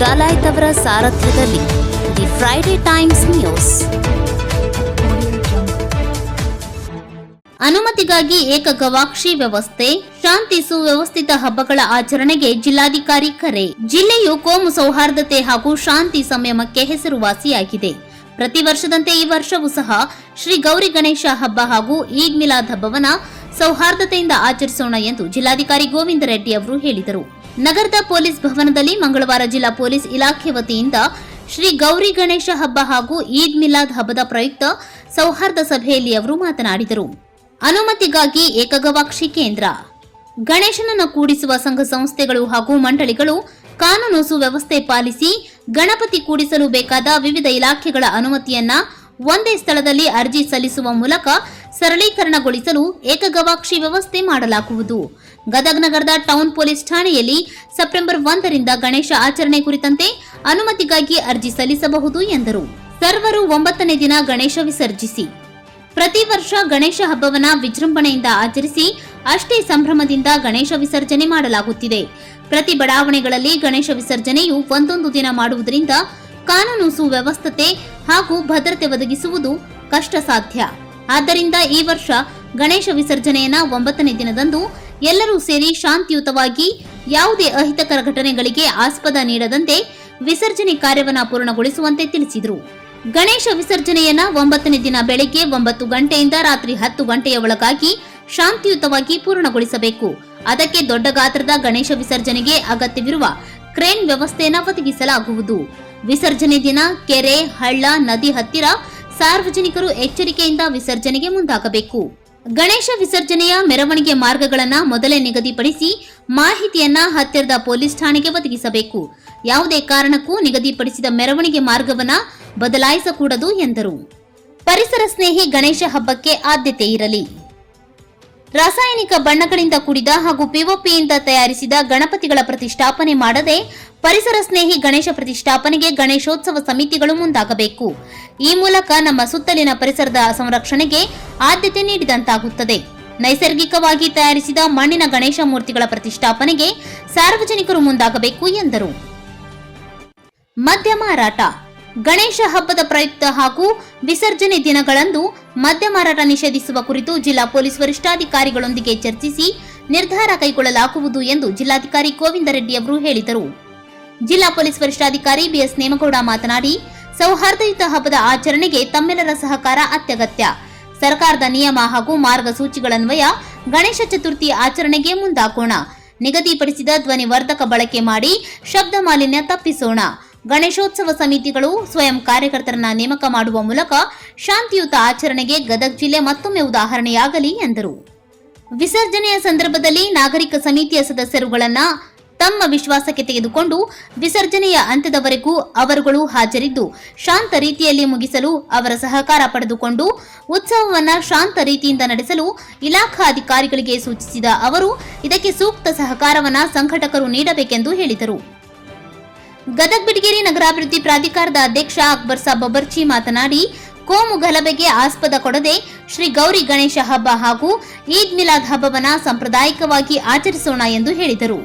ಡಲಾಯ್ತ್ ಅವರ ಸಾರಥ್ಯದಲ್ಲಿ the Friday times news. ಅನುಮತಿಗಾಗಿ ಏಕ ಗವಾಕ್ಷಿ ವ್ಯವಸ್ಥೆ, ಶಾಂತಿ ಸುವ್ಯವಸ್ಥಿತ ಹಬ್ಬಗಳ ಆಚರಣೆಗೆ ಜಿಲ್ಲಾಧಿಕಾರಿ ಕರೆ. ಜಿಲ್ಲೆಯು ಕೋಮು ಸೌಹಾರ್ದತೆ ಹಾಗೂ ಶಾಂತಿ ಸಂಯಮಕ್ಕೆ ಹೆಸರುವಾಸಿಯಾಗಿದೆ. ಪ್ರತಿ ವರ್ಷದಂತೆ ಈ ವರ್ಷವೂ ಸಹ ಶ್ರೀ ಗೌರಿ ಗಣೇಶ ಹಬ್ಬ ಹಾಗೂ ಈದ್ ಮಿಲಾದ್ ಹಬ್ಬವನ್ನ ಸೌಹಾರ್ದತೆಯಿಂದ ಆಚರಿಸೋಣ ಎಂದು ಜಿಲ್ಲಾಧಿಕಾರಿ ಗೋವಿಂದ ರೆಡ್ಡಿ ಅವರು ಹೇಳಿದರು. ನಗರದ ಪೊಲೀಸ್ ಭವನದಲ್ಲಿ ಮಂಗಳವಾರ ಜಿಲ್ಲಾ ಪೊಲೀಸ್ ಇಲಾಖೆ ವತಿಯಿಂದ ಶ್ರೀ ಗೌರಿ ಗಣೇಶ ಹಬ್ಬ ಹಾಗೂ ಈದ್ ಮಿಲಾದ್ ಹಬ್ಬದ ಪ್ರಯುಕ್ತ ಸೌಹಾರ್ದ ಸಭೆಯಲ್ಲಿ ಅವರು ಮಾತನಾಡಿದರು. ಅನುಮತಿಗಾಗಿ ಏಕಗವಾಕ್ಷಿ ಕೇಂದ್ರ. ಗಣೇಶನನ್ನು ಕೂಡಿಸುವ ಸಂಘ ಸಂಸ್ಥೆಗಳು ಹಾಗೂ ಮಂಡಳಿಗಳು ಕಾನೂನು ಸುವ್ಯವಸ್ಥೆ ಪಾಲಿಸಿ ಗಣಪತಿ ಕೂಡಿಸಲು ಬೇಕಾದ ವಿವಿಧ ಇಲಾಖೆಗಳ ಅನುಮತಿಯನ್ನ ಒಂದೇ ಸ್ಥಳದಲ್ಲಿ ಅರ್ಜಿ ಸಲ್ಲಿಸುವ ಮೂಲಕ ಸರಳೀಕರಣಗೊಳಿಸಲು ಏಕಗವಾಕ್ಷಿ ವ್ಯವಸ್ಥೆ ಮಾಡಲಾಗುವುದು. ಗದಗ್ ನಗರದ ಟೌನ್ ಪೊಲೀಸ್ ಠಾಣೆಯಲ್ಲಿ ಸೆಪ್ಟೆಂಬರ್ ಒಂದರಿಂದ ಗಣೇಶ ಆಚರಣೆ ಕುರಿತಂತೆ ಅನುಮತಿಗಾಗಿ ಅರ್ಜಿ ಸಲ್ಲಿಸಬಹುದು ಎಂದರು. ಸರ್ವರು ಒಂಬತ್ತನೇ ದಿನ ಗಣೇಶ ವಿಸರ್ಜಿಸಿ. ಪ್ರತಿ ವರ್ಷ ಗಣೇಶ ಹಬ್ಬವನ್ನ ವಿಜೃಂಭಣೆಯಿಂದ ಆಚರಿಸಿ ಅಷ್ಟೇ ಸಂಭ್ರಮದಿಂದ ಗಣೇಶ ವಿಸರ್ಜನೆ ಮಾಡಲಾಗುತ್ತಿದೆ. ಪ್ರತಿ ಬಡಾವಣೆಗಳಲ್ಲಿ ಗಣೇಶ ವಿಸರ್ಜನೆಯು ಒಂದೊಂದು ದಿನ ಮಾಡುವುದರಿಂದ ಕಾನೂನು ಸುವ್ಯವಸ್ಥತೆ ಹಾಗೂ ಭದ್ರತೆ ಒದಗಿಸುವುದು ಕಷ್ಟ ಸಾಧ್ಯ ಆದ್ದರಿಂದ ಈ ವರ್ಷ ಗಣೇಶ ವಿಸರ್ಜನೆಯನ್ನ ಒಂಬತ್ತನೇ ದಿನದಂದು ಎಲ್ಲರೂ ಸೇರಿ ಶಾಂತಿಯುತವಾಗಿ ಯಾವುದೇ ಅಹಿತಕರ ಘಟನೆಗಳಿಗೆ ಆಸ್ಪದ ನೀಡದಂತೆ ವಿಸರ್ಜನೆ ಕಾರ್ಯವನ್ನು ಪೂರ್ಣಗೊಳಿಸುವಂತೆ ತಿಳಿಸಿದರು. ಗಣೇಶ ವಿಸರ್ಜನೆಯನ್ನ ಒಂಬತ್ತನೇ ದಿನ ಬೆಳಗ್ಗೆ ಒಂಬತ್ತು ಗಂಟೆಯಿಂದ ರಾತ್ರಿ ಹತ್ತು ಗಂಟೆಯ ಒಳಗಾಗಿ ಶಾಂತಿಯುತವಾಗಿ ಪೂರ್ಣಗೊಳಿಸಬೇಕು. ಅದಕ್ಕೆ ದೊಡ್ಡ ಗಾತ್ರದ ಗಣೇಶ ವಿಸರ್ಜನೆಗೆ ಅಗತ್ಯವಿರುವ ಕ್ರೇನ್ ವ್ಯವಸ್ಥೆಯನ್ನು ಒದಗಿಸಲಾಗುವುದು. ವಿಸರ್ಜನೆ ದಿನ, ಕೆರೆ, ಹಳ್ಳ, ನದಿ ಹತ್ತಿರ ಸಾರ್ವಜನಿಕರು ಎಚ್ಚರಿಕೆಯಿಂದ ವಿಸರ್ಜನೆಗೆ ಮುಂದಾಗಬೇಕು. ಗಣೇಶ ವಿಸರ್ಜನೆಯ ಮೆರವಣಿಗೆ ಮಾರ್ಗಗಳನ್ನ ಮೊದಲೇ ನಿಗದಿಪಡಿಸಿ ಮಾಹಿತಿಯನ್ನ ಹತ್ತಿರದ ಪೊಲೀಸ್ ಠಾಣೆಗೆ ಒದಗಿಸಬೇಕು. ಯಾವುದೇ ಕಾರಣಕ್ಕೂ ನಿಗದಿಪಡಿಸಿದ ಮೆರವಣಿಗೆ ಮಾರ್ಗವನ್ನ ಬದಲಾಯಿಸಕೂಡದು ಎಂದರು. ಪರಿಸರ ಸ್ನೇಹಿ ಗಣೇಶ ಹಬ್ಬಕ್ಕೆ ಆದ್ಯತೆ ಇರಲಿ. ರಾಸಾಯನಿಕ ಬಣ್ಣಗಳಿಂದ ಕೂಡಿದ ಹಾಗೂ ಪಿಒಪಿಯಿಂದ ತಯಾರಿಸಿದ ಗಣಪತಿಗಳ ಪ್ರತಿಷ್ಠಾಪನೆ ಮಾಡದೆ ಪರಿಸರ ಸ್ನೇಹಿ ಗಣೇಶ ಪ್ರತಿಷ್ಠಾಪನೆಗೆ ಗಣೇಶೋತ್ಸವ ಸಮಿತಿಗಳು ಮುಂದಾಗಬೇಕು. ಈ ಮೂಲಕ ನಮ್ಮ ಸುತ್ತಲಿನ ಪರಿಸರದ ಸಂರಕ್ಷಣೆಗೆ ಆದ್ಯತೆ ನೀಡಿದಂತಾಗುತ್ತದೆ. ನೈಸರ್ಗಿಕವಾಗಿ ತಯಾರಿಸಿದ ಮಣ್ಣಿನ ಗಣೇಶ ಮೂರ್ತಿಗಳ ಪ್ರತಿಷ್ಠಾಪನೆಗೆ ಸಾರ್ವಜನಿಕರು ಮುಂದಾಗಬೇಕು ಎಂದರು. ಮದ್ಯ ಮಾರಾಟ. ಗಣೇಶ ಹಬ್ಬದ ಪ್ರಯುಕ್ತ ಹಾಗೂ ವಿಸರ್ಜನೆ ದಿನಗಳಂದು ಮದ್ಯ ಮಾರಾಟ ನಿಷೇಧಿಸುವ ಕುರಿತು ಜಿಲ್ಲಾ ಪೊಲೀಸ್ ವರಿಷ್ಠಾಧಿಕಾರಿಗಳೊಂದಿಗೆ ಚರ್ಚಿಸಿ ನಿರ್ಧಾರ ಕೈಗೊಳ್ಳಲಾಗುವುದು ಎಂದು ಜಿಲ್ಲಾಧಿಕಾರಿ ಗೋವಿಂದ ರೆಡ್ಡಿ ಅವರು ಹೇಳಿದರು. ಜಿಲ್ಲಾ ಪೊಲೀಸ್ ವರಿಷ್ಠಾಧಿಕಾರಿ ಬಿಎಸ್ ನೇಮಗೌಡ ಮಾತನಾಡಿ, ಸೌಹಾರ್ದಯುತ ಹಬ್ಬದ ಆಚರಣೆಗೆ ತಮ್ಮೆಲ್ಲರ ಸಹಕಾರ ಅತ್ಯಗತ್ಯ. ಸರ್ಕಾರದ ನಿಯಮ ಹಾಗೂ ಮಾರ್ಗಸೂಚಿಗಳನ್ವಯ ಗಣೇಶ ಚತುರ್ಥಿ ಆಚರಣೆಗೆ ಮುಂದಾಕೋಣ ನಿಗದಿಪಡಿಸಿದ ಧ್ವನಿವರ್ಧಕ ಬಳಕೆ ಮಾಡಿ ಶಬ್ದ ಮಾಲಿನ್ಯ ತಪ್ಪಿಸೋಣ. ಗಣೇಶೋತ್ಸವ ಸಮಿತಿಗಳು ಸ್ವಯಂ ಕಾರ್ಯಕರ್ತರನ್ನ ನೇಮಕ ಮಾಡುವ ಮೂಲಕ ಶಾಂತಿಯುತ ಆಚರಣೆಗೆ ಗದಗ್ ಜಿಲ್ಲೆ ಮತ್ತೊಮ್ಮೆ ಉದಾಹರಣೆಯಾಗಲಿ ಎಂದರು. ವಿಸರ್ಜನೆಯ ಸಂದರ್ಭದಲ್ಲಿ ನಾಗರಿಕ ಸಮಿತಿಯ ಸದಸ್ಯರುಗಳನ್ನ ತಮ್ಮ ವಿಶ್ವಾಸಕ್ಕೆ ತೆಗೆದುಕೊಂಡು ವಿಸರ್ಜನೆಯ ಅಂತ್ಯದವರೆಗೂ ಅವರುಗಳು ಹಾಜರಿದ್ದು, ಶಾಂತ ರೀತಿಯಲ್ಲಿ ಮುಗಿಸಲು ಅವರ ಸಹಕಾರ ಪಡೆದುಕೊಂಡು ಉತ್ಸವವನ್ನು ಶಾಂತ ರೀತಿಯಿಂದ ನಡೆಸಲು ಇಲಾಖಾ ಅಧಿಕಾರಿಗಳಿಗೆ ಸೂಚಿಸಿದ ಅವರು, ಇದಕ್ಕೆ ಸೂಕ್ತ ಸಹಕಾರವನ್ನ ಸಂಘಟಕರು ನೀಡಬೇಕೆಂದು ಹೇಳಿದರು. ಗದಗ್ ಬಿಡಗೇರಿ ನಗರಾಭಿವೃದ್ಧಿ ಪ್ರಾಧಿಕಾರದ ಅಧ್ಯಕ್ಷ ಅಕ್ಬರ್ ಸಾಬ್ ಬಬರ್ಚಿ ಮಾತನಾಡಿ, ಕೋಮು ಗಲಭೆಗೆ ಆಸ್ಪದ ಕೊಡದೆ ಶ್ರೀ ಗೌರಿ ಗಣೇಶ ಹಬ್ಬ ಹಾಗೂ ಈದ್ ಮಿಲಾದ್ ಹಬ್ಬವನ್ನ ಸಾಂಪ್ರದಾಯಿಕವಾಗಿ ಆಚರಿಸೋಣ ಎಂದು ಹೇಳಿದರು.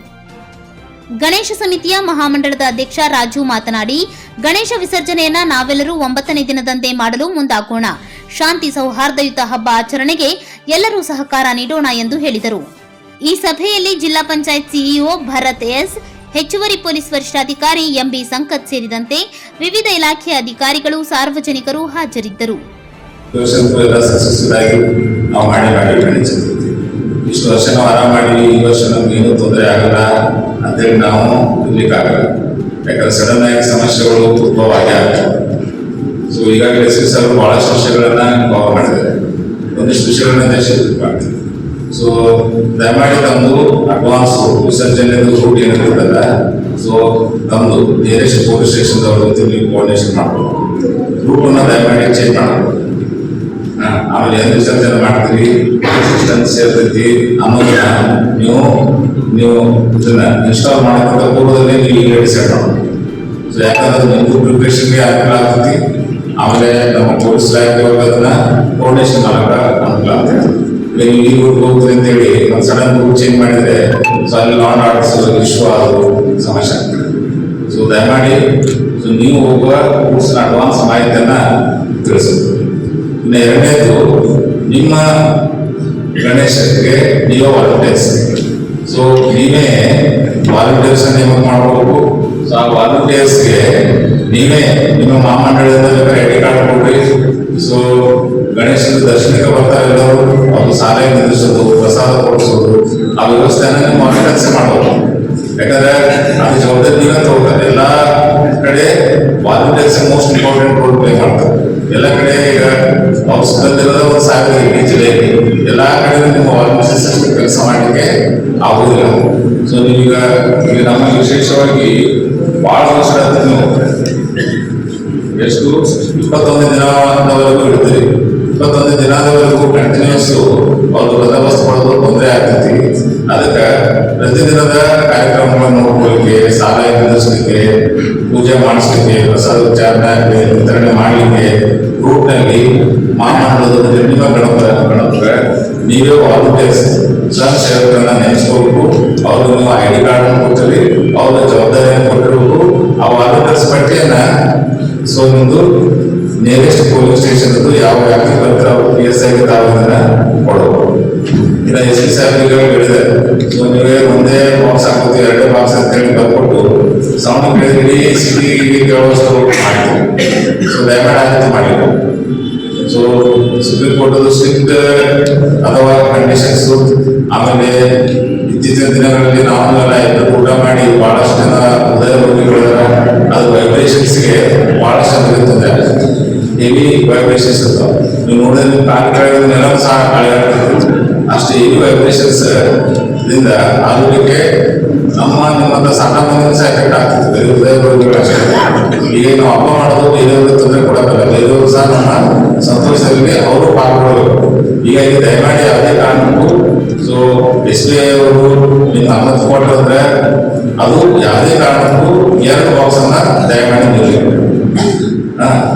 ಗಣೇಶ ಸಮಿತಿಯ ಮಹಾಮಂಡಳದ ಅಧ್ಯಕ್ಷ ರಾಜು ಮಾತನಾಡಿ, ಗಣೇಶ ವಿಸರ್ಜನೆಯನ್ನ ನಾವೆಲ್ಲರೂ ಒಂಬತ್ತನೇ ದಿನದಂದೇ ಮಾಡಲು ಮುಂದಾಗೋಣ. ಶಾಂತಿ ಸೌಹಾರ್ದಯುತ ಹಬ್ಬ ಆಚರಣೆಗೆ ಎಲ್ಲರೂ ಸಹಕಾರ ನೀಡೋಣ ಎಂದು ಹೇಳಿದರು. ಈ ಸಭೆಯಲ್ಲಿ ಜಿಲ್ಲಾ ಪಂಚಾಯತ್ ಸಿಇಒ ಭರತ್ ಎಸ್ ಹೆಚ್ಚುವರಿ ಪೊಲೀಸ್ ವರಿಷ್ಠಾಧಿಕಾರಿ ಎಂಬಿ ಸಂಕತ್ ಸೇರಿದಂತೆ ವಿವಿಧ ಇಲಾಖೆಯ ಅಧಿಕಾರಿಗಳು ಸಾರ್ವಜನಿಕರು ಹಾಜರಿದ್ದರು. ಮಾಡಿ ಮಾಡಿ ಇಷ್ಟು ವರ್ಷ ನಾವು ಆರಾಮ ಮಾಡಿದ್ವಿ ಈ ವರ್ಷ ನಮ್ಗೆ ಏನೂ ತೊಂದರೆ ಆಗಲ್ಲ ಅಂತೇಳಿ ನಾವು ಇರ್ಲಿಕ್ಕಾಗಲ್ಲ ಯಾಕಂದ್ರೆ ಸಡನ್ ಆಗಿ ಸಮಸ್ಯೆಗಳು ಉದ್ಭವವಾಗಿ ಆಗ್ತವೆ ಸೊ ಈಗಾಗಲೇ ಎಸ್ ಎಸ್ ಅವರು ಬಹಳಷ್ಟು ವಿಷಯಗಳನ್ನ ಕವರ್ ಮಾಡಿದ್ದಾರೆ. ಒಂದಿಷ್ಟು ವಿಷಯಗಳನ್ನ ದೇಶ ಮಾಡ್ತಾರೆ ಸೊ ದಯಮಾಡಿ ತಮ್ಮದು ಅಡ್ವಾನ್ಸ್ ವಿಸರ್ಜನೆ ರೂಟ್ ಏನಿರ್ತಲ್ಲ ಸೊ ತಮ್ಮದು ನಿಯರೆಸ್ಟ್ ಪೊಲೀಸ್ ಸ್ಟೇಷನ್ ಜೊತೆ ನೀವು ಕೋಆರ್ಡಿನೇಷನ್ ಮಾಡ್ಬೋದು. ರೂಟನ್ನು ದಯಮಾಡಿ ಚೇಂಜ್ ಮಾಡ್ಬೋದು. ಆಮೇಲೆ ಏನು ವಿಸರ್ಜನೆ ಮಾಡ್ತೀವಿ ಸೇರ್ತೈತಿ ಅನ್ನೋದನ್ನ ನೀವು ನೀವು ಇದನ್ನ ಇನ್ಸ್ಟಾಲ್ ಮಾಡೋಕ್ಕಿಂತ ಪೂರ್ವದಲ್ಲಿ ನೀವು ಈಗ ಡಿಸೈಡ್ ಮಾಡಬೇಕು ಸೊ ಯಾಕಂದ್ರೆ ನಿಮಗೂ ಪ್ರಿಪ್ರೇಷನ್ಗೆ ಅನುಕೂಲ ಆಗ್ತೈತಿ. ಆಮೇಲೆ ನಮ್ಮ ಪೊಲೀಸ್ ಇಲಾಖೆ ಅದನ್ನ ಕೋಆರ್ಡಿನೇಷನ್ ಮಾಡಕ್ಕೆ ಅನುಕೂಲ ಆಗ್ತೈತಿ. ನೀವು ಈ ರೂಟ್ ಹೋಗ್ತೀರಿ ಅಂತೇಳಿ ಒಂದು ಸಡನ್ ರೂಟ್ ಚೇಂಜ್ ಮಾಡಿದ್ರೆ ಸೊ ಅಲ್ಲಿ ನಾನ್ ಆರ್ಡರ್ಸ್ ಇಶ್ಯೂ ಆಗೋದು ಸಮಸ್ಯೆ ಆಗ್ತದೆ ಸೊ ದಯಮಾಡಿ ಸೊ ನೀವು ಹೋಗುವ ಕೋರ್ಸ್ನ ಅಡ್ವಾನ್ಸ್ ಮಾಹಿತಿಯನ್ನ ತಿಳಿಸಬೇಕು ಇನ್ನು ಎರಡನೇದು, ನಿಮ್ಮ ಗಣೇಶಕ್ಕೆ ನೀವೇ ವಾಲಂಟಿಯರ್ಸ್ ಸೊ ನೀವೇ ವಾಲಂಟಿಯರ್ಸ್ ನೇಮಕ ಮಾಡಬೇಕು ಸೊ ಆ ವಾಲಂಟಿಯರ್ಸ್ಗೆ ನೀವೇ ನಿಮ್ಮ ಮಹಾಮಂಡಳದಿಂದ ಬೇಕಾದ್ರೆ ಐ ಡಿ ಕಾರ್ಡ್ ಕೊಡ್ರಿ. ಸೊ ಗಣೇಶನ ದರ್ಶನಕ್ಕೆ ಬರ್ತಾರೆ ಎಲ್ಲರೂ ಅವ್ರು ಸಾಲೆ ನಿಲ್ಲಿಸೋದು, ಪ್ರಸಾದ ಕೊಡಿಸೋದು, ಆ ವ್ಯವಸ್ಥೆನ ಮಾಡಿ ಕೆಲಸ ಮಾಡಬೇಕು ಯಾಕಂದ್ರೆ ಅದು ಜವಾಬ್ದಾರಿ ನೀವೇ ತಗೋತಾರೆ ಎಲ್ಲ ಕಡೆ volunteers most important role play ಮಾಡ್ತಾರೆ. ಎಲ್ಲ ಕಡೆ ಈಗ ಸಿಬ್ಬಂದಿರೋದ ಒಂದು ಸಾವಿರ ಇಡೀ ಜಿಲ್ಲೆಯಲ್ಲಿ ಎಲ್ಲ ಕಡೆ ನಿಮ್ಮ ವಾಲಂಟಿಯರ್ಸ್ ಕೆಲಸ ಮಾಡಲಿಕ್ಕೆ ಆಗುದಿಲ್ಲ. ಸೊ ನೀವೀಗ, ಈಗ ನಮ್ಮ ವಿಶೇಷವಾಗಿ ಬಹಳ ವರ್ಷ ನೀವು. ಎಷ್ಟು? ಇಪ್ಪತ್ತೊಂದು ದಿನದವರೆಗೂ ಇಡ್ತೀರಿ ಇಪ್ಪತ್ತೊಂದು ದಿನದವರೆಗೂ ಕಂಟಿನ್ಯೂಸ್ ಅವ್ರದ್ದು ಬಂದೋಬಸ್ತ್ ಮಾಡೋದು ತೊಂದರೆ ಆಗ್ತೈತಿ. ಅದಕ್ಕೆ ಪ್ರತಿದಿನದ ಕಾರ್ಯಕ್ರಮಗಳನ್ನು ನೋಡ್ಕೊಳ್ಳಿಕ್ಕೆ ಸಾಲ ಎದುರಿಸಲಿಕ್ಕೆ ಪೂಜೆ ಮಾಡಿಸ್ಲಿಕ್ಕೆ ಪ್ರಸಾದ ವಿಚಾರಣೆ ವಿತರಣೆ ಮಾಡಲಿಕ್ಕೆ ರೂಟ್ನಲ್ಲಿ ಮಹಾಮಂಡಲದ ನಿರ್ಮಿತ ಗಣಪ ಗಣಪ ನೀವೇ ವಾಲಂಟಿಯರ್ಸ್ ಸ್ವಯಂ ಸೇವಕರನ್ನ ನೆನೆಸ್ಕೋಬೇಕು ಅವ್ರಿಗೆ ನೀವು ಐ ಡಿ ಕಾರ್ಡ್ ಕೊಡ್ತೀರಿ ಅವ್ರ ಜವಾಬ್ದಾರಿಯನ್ನು ಕೊಟ್ಟಿರ್ಬೇಕು. ಆ ವಾಲಂಟಿಯರ್ಸ್ ಪಟ್ಟಿಯನ್ನ ಸೊ ನಿಮ್ದು ನಿಯರೆಸ್ಟ್ ಪೊಲೀಸ್ ಸ್ಟೇಷನ್ ಯಾವ ವ್ಯಾಪ್ತಿ ಬರ್ತಾರೆ ಅವರು ಪಿ ಎಸ್ ಐಗೆ ತಾವು ಇದನ್ನ ಇನ್ನು ಎಸ್ ಪಿ ಸಾಹೇಬ್ರಿಗೆ ಹೇಳಿದೆ ಸೊ ನೀವೇ ಒಂದೇ ಬಾಕ್ಸ್ ಹಾಕೋದು ಎರಡೇ ಬಾಕ್ಸ್ ಅಂತ ಹೇಳಿ ಬರ್ಕೊಟ್ಟು ಸೌಂಡ್ ಕೇಳಿದ್ರಿ ಸಿಟಿ ಕೇಳುವಷ್ಟು ಮಾಡಿದ್ರು ಸೊ ದಯಮಾಡಿ ಮಾಡಿಲ್ಲ ಸೊ ಸುಪ್ರೀಂ ಕೋರ್ಟ್ ಸ್ಟ್ರಿಕ್ಟ್ ಅಥವಾ ಕಂಡೀಷನ್ಸ್ ಆಮೇಲೆ ಇತ್ತೀಚಿನ ದಿನಗಳಲ್ಲಿ ನಾವು ಎದ್ದು ಊಟ ಮಾಡಿ ಬಹಳಷ್ಟು ಜನ ಹೃದಯ ರೋಗಿಗಳ ಅದು ವೈಬ್ರೇಷನ್ಸ್ಗೆ ಬಹಳಷ್ಟು ಆಗುತ್ತೆ ಹೆವಿ ವೈಬ್ರೇಷನ್ಸ್ ಇರ್ತಾವ ನೀವು ನೋಡಿದ್ರೆ ಕೆಳಗಿನ ನೆಲ ಸಹ ಅಳೆಯಾಡ್ತದೆ ಅಷ್ಟು ಹೆವಿ ವೈಬ್ರೇಷನ್ಸ್ ದಿಂದ ಆರೋಗ್ಯಕ್ಕೆ ನಮ್ಮ ನಿಮ್ಮಂತ ಸಣ್ಣ ಸಹ ಎಫೆಕ್ಟ್ ಆಗ್ತದೆ ಹೃದಯ ಅಷ್ಟೇ ಈಗ ನಾವು ಹಬ್ಬ ಮಾಡೋದು ಬೇರೆಯವ್ರಿಗೆ ತೊಂದರೆ ಕೊಡೋಕ್ಕಲ್ಲ ಬೇರೆಯವರು ಸಹ ನಮ್ಮ ಸಂತೋಷದಲ್ಲಿ ಅವರು ಪಾಲ್ಗೊಳ್ಳಬೇಕು ಹೀಗಾಗಿ ದಯಮಾಡಿ ಯಾವುದೇ ಕಾರಣಕ್ಕೂ ಸೊ ಎಸ್ ಬಿ ಐ ಅವರು ನಿಮ್ಮ ಅನುಮತಿ ಕೊಟ್ಟರು ಅಂದ್ರೆ ಅದು ಯಾವುದೇ ಕಾರಣಕ್ಕೂ ಎರಡು ಬಾಕ್ಸ್ ಅನ್ನ ದಯಮಾಡಿ ಹಾ,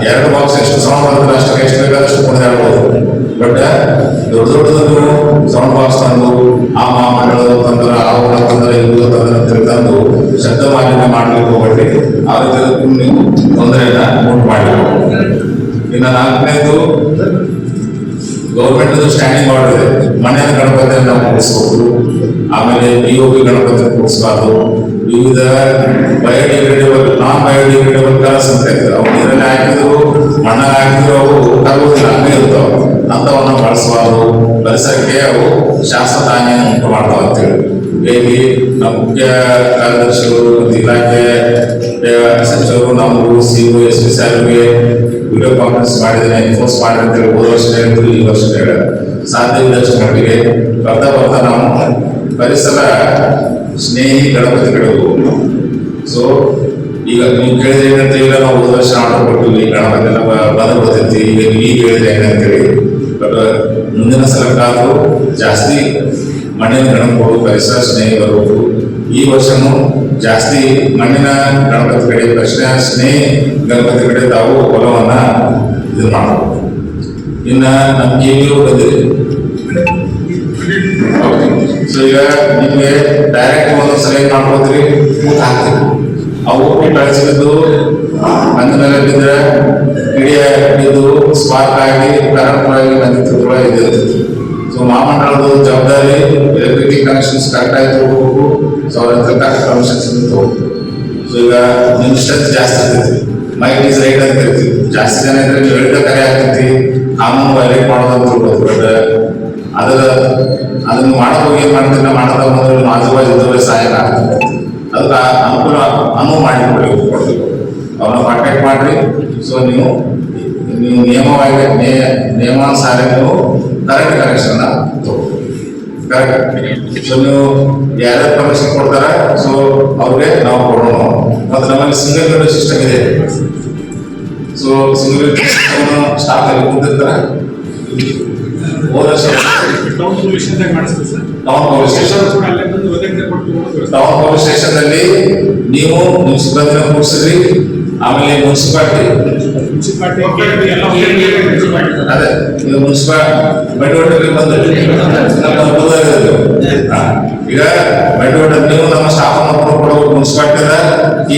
ಎರಡು ಬಾಕ್ಸ್ ಎಷ್ಟು? ಸೌಂಡ್ ಬರ್ತದೆ ಅಷ್ಟಕ್ಕೆ ಎಷ್ಟು ಬೇಕಾದಷ್ಟು ಹೇಳ್ಬೋದು ಬಟ್ ದೊಡ್ಡ ದೊಡ್ಡದು ನೀವು ಸೌಂಡ್ ಬಾಕ್ಸ್ ತಂದು, ಆ ಮಾಮಗಳು ತಂದ್ರೆ ಊರ ತಂದ್ರೆ ಇವರು ತಂದ್ರೆ ಅಂತ ತಂದು ಶಬ್ದ ಮಾಲಿನ್ಯ ಮಾಡ್ಲಿಕ್ಕೆ ಹೋಗ್ಬೇಡಿ ಆ ರೀತಿ ನೀವು ತೊಂದರೆಯನ್ನ ಉಂಟು ಮಾಡಬೇಕು ಇನ್ನು ನಾಲ್ಕನೇದು ಗೌರ್ಮೆಂಟ್ ಸ್ಟ್ಯಾಂಡಿಂಗ್ ಆರ್ಡರ್ ಮನೆಯ ಗಣಪತಿಯನ್ನು ನಾವು ಕೂಡಿಸ್ಬೇಕು ಆಮೇಲೆ ಪಿ ಒ ಪಿ ಗಣಪತಿ ಕೂಡಿಸ್ಬಾರ್ದು ವಿವಿಧ ಬಯೋಡಿಗ್ರೇಡೇಬಲ್ ನಾನ್ ಬಯೋಡಿಗ್ರೇಡೇಬಲ್ ಕಲರ್ಸ್ ಅಂತ ಇರ್ತದೆ ಅವು ನೀರಲ್ಲಿ ಹಾಕಿದ್ರು ಮಣ್ಣ ಹಾಕಿದ್ರು ಅವು ಕರಗೋದಿಲ್ಲ ಹಂಗೆ ಇರ್ತಾವ ಅಂಥವನ್ನ ಬಳಸಬಾರ್ದು ಬಳಸಕ್ಕೆ ಅವು ಶಾಶ್ವತ ಹಾನಿಯನ್ನು ಉಂಟು ಮಾಡ್ತಾವ ಅಂತೇಳಿ ಹೇಗೆ ನಮ್ಮ ಮುಖ್ಯ ಕಾರ್ಯದರ್ಶಿಗಳು ಇಲಾಖೆ ಸಚಿವರು ನಮ್ಮ ಸಿ ಒ ಎಸ್ ಪಿ ಸಾಹೇಬ್ಗೆ ವಿಡಿಯೋ ಕಾನ್ಫರೆನ್ಸ್ ಮಾಡಿದ್ದೇನೆ ಇನ್ಫೋರ್ಸ್ ಮಾಡಿ ಅಂತೇಳಿ ಹೋದ ವರ್ಷ ಹೇಳಿದ್ರು ಈ ವರ್ಷ ಹೇಳ ಸಾಧ್ಯ ಇದ್ದಷ್ಟು ಮಟ್ಟಿಗೆ ಬರ್ತಾ ಬರ್ತಾ ನಾವು ಪರಿಸರ ಸ್ನೇಹಿ ಗಣಪತಿ ಕಡೆ ಹೋಗ್ಬೇಕು ಸೊ ಈಗ ನೀವು ಕೇಳಿದ್ರೆ ಏನಂತ ಈಗ ನಾವು ಹೋದ ವರ್ಷ ಆರ್ಡರ್ ಕೊಟ್ಟಿವಿ ಗಣಪತಿ ನಮ್ಮ ಬಂದು ಬರ್ತೈತಿ ಈಗ ನೀವು ಈಗ ಹೇಳಿದ್ರೆ ಏನಂತೇಳಿ ಬಟ್ ಮುಂದಿನ ಸಲಕ್ಕಾದ್ರೂ ಜಾಸ್ತಿ ಮಣ್ಣಿನ ಗಣಪಗಳು ಪರಿಸರ ಸ್ನೇಹಿ ಬರಬೇಕು ಈ ವರ್ಷನೂ ಜಾಸ್ತಿ ಮಣ್ಣಿನ ಗಣಪತಿ ಕಡೆ ಪರಿಸರ ಸ್ನೇಹಿ ಗಣಪತಿ ಕಡೆ ತಾವು ಹೊಲವನ್ನ ಇದು ಮಾಡಬೇಕು ಇನ್ನು ನಮ್ಗೆ ಬಂದಿದೆ ಸೊ ಈಗ ನಿಮಗೆ ಡೈರೆಕ್ಟ್ ಒಂದು ಸಲ ಏನ್ ಕೂತ್ ಹಾಕ್ತೀವಿ ಊಟ ಬೆಳೆಸಿದ್ದು ಬಂದ ಮೇಲೆ ಬಿದ್ರೆ ಇಡೀ ಇದು ಸ್ಪಾರ್ಕ್ ಆಗಿ ಕರೆಂಟ್ ಆಗಿ ಬಂದಿತ್ತು ಕೂಡ ಇದೆ. ಸೊ ಮಹಾಮಂಡಲದ ಜವಾಬ್ದಾರಿ ಎಲೆಕ್ಟ್ರಿಸಿಟಿ ಕನೆಕ್ಷನ್ಸ್ ಕರೆಕ್ಟ್ ಆಗಿ ತಗೋಬೇಕು ಸೊ ಅವ್ರ ಹತ್ರ ಕರೆಕ್ಟ್ ಕನೆಕ್ಷನ್ಸ್ ತಗೋಬೇಕು. ಸೊ ಈಗ ನಿಮ್ಮ ಸ್ಟ್ರೆಂತ್ ಜಾಸ್ತಿ ಆಗ್ತೈತಿ ಮೈಕ್ ಇಸ್ ರೈಟ್ ಅಂತ ಇರ್ತೀವಿ ಜಾಸ್ತಿ ಜನ ಇದ್ರೆ ನೀವು ಹೇಳಿದ ಕರೆ ಆಗ್ತೈತಿ ಕಾನೂನು ವೈಲೇಟ್ ಮಾಡೋದು ಅಂತ ತಿಳ್ಬೋದು ಬಟ್ ಅದರ ಅದನ್ನು ಮಾಡೋದು ಏನ್ ಮಾಡ್ತೀವಿ ಮಾಡೋದ ಮೊದಲು ಆಜು ಬಾಜು ಇದ್ದವರೇ ಸಹಾಯ ಆಗ್ತದೆ ಅದಕ್ಕೆ ಅನುಕೂಲ ಅನುವು ಮಾಡಿ ಕೊಡ್ಬೇಕು ಅವ್ರನ್ನ ಕಾಂಟ್ಯಾಕ್ಟ್ ಮಾಡ್ರಿ. ಸೊ ನೀವು ನೀವು ನಿಯಮವಾಗಿ ನಿಯಮಾನುಸಾರ ನೀವು ಕರೆಕ್ಟ್ ಕರೆಕ್ಷನ್ ಕರೆಕ್ಟ್ ಸೊ ನೀವು ಯಾರ್ಯಾರು ಪರ್ಮಿಷನ್ ಕೊಡ್ತಾರ ಸೊ ಅವ್ರಿಗೆ ನಾವು ಕೊಡೋಣ. ಮತ್ತು ನಮ್ಮಲ್ಲಿ ಸಿಂಗಲ್ ವಿಂಡೋ ಸಿಸ್ಟಮ್ ಇದೆ. ಸೊ ಸಿಂಗಲ್ ಸ್ಟಾಫ್ ಅಲ್ಲಿ ಕೂತಿರ್ತಾರೆ. ಹೋದ ಟೌನ್ ಪೊಲೀಸ್ ಮಾಡಿಸ್ತೀವಿ ಸರ್? ಟೌನ್ ಪೊಲೀಸ್ ಸ್ಟೇಷನ್ ಕೂಡ ಅಲ್ಲೇ ಬಂದು ಒದಗಿಸಿ ಕೊಟ್ಟು ಹೋಗೋದು ಟೌನ್ ಪೊಲೀಸ್ ಸ್ಟೇಷನ್ ಅಲ್ಲಿ ನೀವು ಸಿಬ್ಬಂದಿನ ಕೂರಿಸಿದ್ರಿ ಆಮೇಲೆ ಮುನ್ಸಿಪಾಲಿಟಿ. ಮುನ್ಸಿಪಾಲ್ಟಿ ಎಲ್ಲ. ಅದೇ ಇದು ಮುನ್ಸಿಪಾಲ್ ಬೈಟೋಟಲ್ಲಿ ಬಂದು ನಮ್ಮ. ಈಗ ಬಂಡವಾಳ ನೀವು ನಮ್ಮ ಸ್ಟಾಫ್ ಅನ್ನು ಕೊಡಬೇಕು.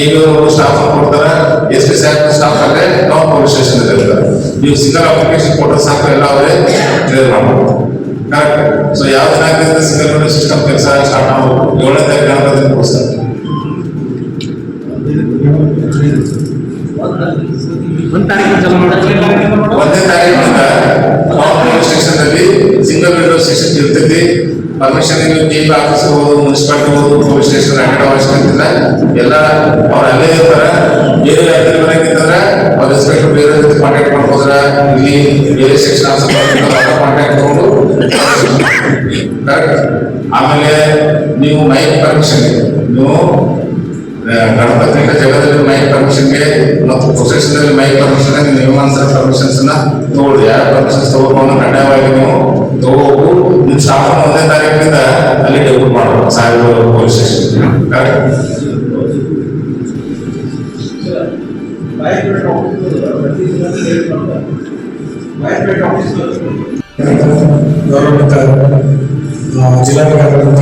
ಈಗ ಅವರು ಸ್ಟಾಫ್ ಕೊಡ್ತಾರ. ಎಸ್ ಪಿ ಸಾಹೇಬ್ ಸ್ಟಾಫ್ ಅಲ್ಲೇ ನಾವು ಪೊಲೀಸ್ ಸ್ಟೇಷನ್ ಇರ್ತಾರೆ ನೀವು ಸಿಂಗಲ್ ಅಪ್ಲಿಕೇಶನ್ ಕೊಟ್ಟರೆ ಸಾಕು ಎಲ್ಲ ಅವರೇ ಕ್ಲಿಯರ್ ಮಾಡ್ಬೋದು. ಕರೆಕ್ಟ್ ಸೊ ಯಾವ ದಿನಾಂಕದಿಂದ ಸಿಂಗಲ್ ವಿಂಡೋ ಸಿಸ್ಟಮ್ ಕೆಲಸ ಸ್ಟಾರ್ಟ್ ಮಾಡ್ಬೋದು ಏಳನೇ ತಾರೀಕು ಕೊಡಿಸ್ತಾರೆ ಒಂದನೇ ತಾರೀಕಿನಿಂದ ಪೊಲೀಸ್ ಸ್ಟೇಷನ್ ಅಲ್ಲಿ ಸಿಂಗಲ್ ವಿಂಡೋ ಸೆಷನ್ ಇರ್ತೈತಿ. ಪರ್ಮಿಷನ್ ನೀವು ಹಾಕಿಸಬಹುದು ಪಿ ಆಫೀಸ್ ಹೋಗೋದು ಪೊಲೀಸ್ ಸ್ಟೇಷನ್ ಅಡ್ಡ ಅವಶ್ಯಕತೆ ಎಲ್ಲ ಅವ್ರು ಅಲ್ಲೇ ಇರ್ತಾರ. ಬೇರೆ ಯಾವ್ದಾದ್ರು ಬರಂಗಿತ್ತಂದ್ರೆ ಅವ್ರ ಇನ್ಸ್ಪೆಕ್ಟರ್ ಬೇರೆ ಜೊತೆ ಕಾಂಟ್ಯಾಕ್ಟ್ ಮಾಡ್ಬೋದ್ರ ಇಲ್ಲಿ ಬೇರೆ ಸೆಕ್ಷನ್ ಆಫೀಸರ್ ಕಾಂಟ್ಯಾಕ್ಟ್ ತಗೊಂಡು ಕರೆಕ್ಟ್ ಆಮೇಲೆ ನೀವು ಮೈಕ್ ಪರ್ಮಿಷನ್ ನೀವು ಆ, ಗಣಪತಿ ಜಗದಲ್ಲಿ ಮೈಕ್ ಪರ್ಮಿಷನ್ಗೆ ಮತ್ತು ಪ್ರೊಸೆಷನ್ ಮೈ ಪರ್ಮಿಷನ್ ನಿಯಮಾನುಸಾರ ಪರ್ಮಿಷನ್ಸ್ನ ತಗೊಳ್ಳಿ ಯಾವ ಪರ್ಮಿಷನ್ಸ್ ತಗೋಬೇಕು ಕಡ್ಡಾಯವಾಗಿ ನೀವು ತಗೋಬೇಕು. ನಿಮ್ಮ ಸ್ಟಾಫ್ ಒಂದೇ ತಾರೀಕಿನಿಂದ ಅಲ್ಲಿ ಡೆಬ್ಯೂಟ್ ಮಾಡಬೇಕು ಸಾಹೇಬ್ ಪೊಲೀಸ್ ಸ್ಟೇಷನ್. ಆ, ಜಿಲ್ಲಾಧಿಕಾರಿಗಳಂತ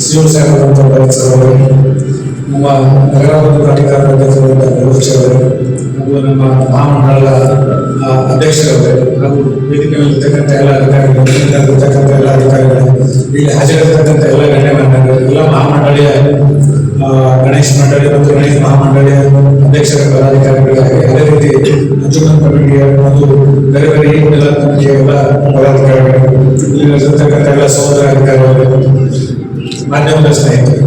ಸಿಒ ಸಾಹೇಬರಂತ ಸರ್ ನಮ್ಮ ನಗರಾಭಿವೃದ್ಧಿ ಪ್ರಾಧಿಕಾರದ ಅಧ್ಯಕ್ಷರಾದ ಗೌರವ್ ಅವರು ಹಾಗೂ ನಮ್ಮ ಮಹಾಮಂಡಲದ ಅಧ್ಯಕ್ಷರವರು, ಹಾಗೂ ವೇದಿಕೆ ಮೇಲೆ ಇರ್ತಕ್ಕಂಥ ಎಲ್ಲ ಅಧಿಕಾರಿಗಳು ಇರ್ತಕ್ಕಂಥ ಎಲ್ಲ ಅಧಿಕಾರಿಗಳು, ಇಲ್ಲಿ ಹಾಜರಿರ್ತಕ್ಕಂಥ ಎಲ್ಲ ಗಣ್ಯಮಾನ್ಯರು, ಎಲ್ಲ ಮಹಾಮಂಡಳಿಯ ಗಣೇಶ್ ಮಂಡಳಿ ಮತ್ತು ಗಣೇಶ ಮಹಾಮಂಡಳಿಯ ಅಧ್ಯಕ್ಷರ ಪದಾಧಿಕಾರಿಗಳಾಗಿ ಅದೇ ರೀತಿ ಅಂಜುಮನ್ ಕಮಿಟಿಯ ಮತ್ತು ಬೇರೆ ಬೇರೆ ಈ ಎಲ್ಲ ಕಮಿಟಿಯ ಎಲ್ಲ ಪದಾಧಿಕಾರಿಗಳು ಇಲ್ಲಿ ಎಲ್ಲ ಸಹೋದರ ಅಧಿಕಾರಿಗಳು, ಮಾಧ್ಯಮದ ಸ್ನೇಹಿತರು.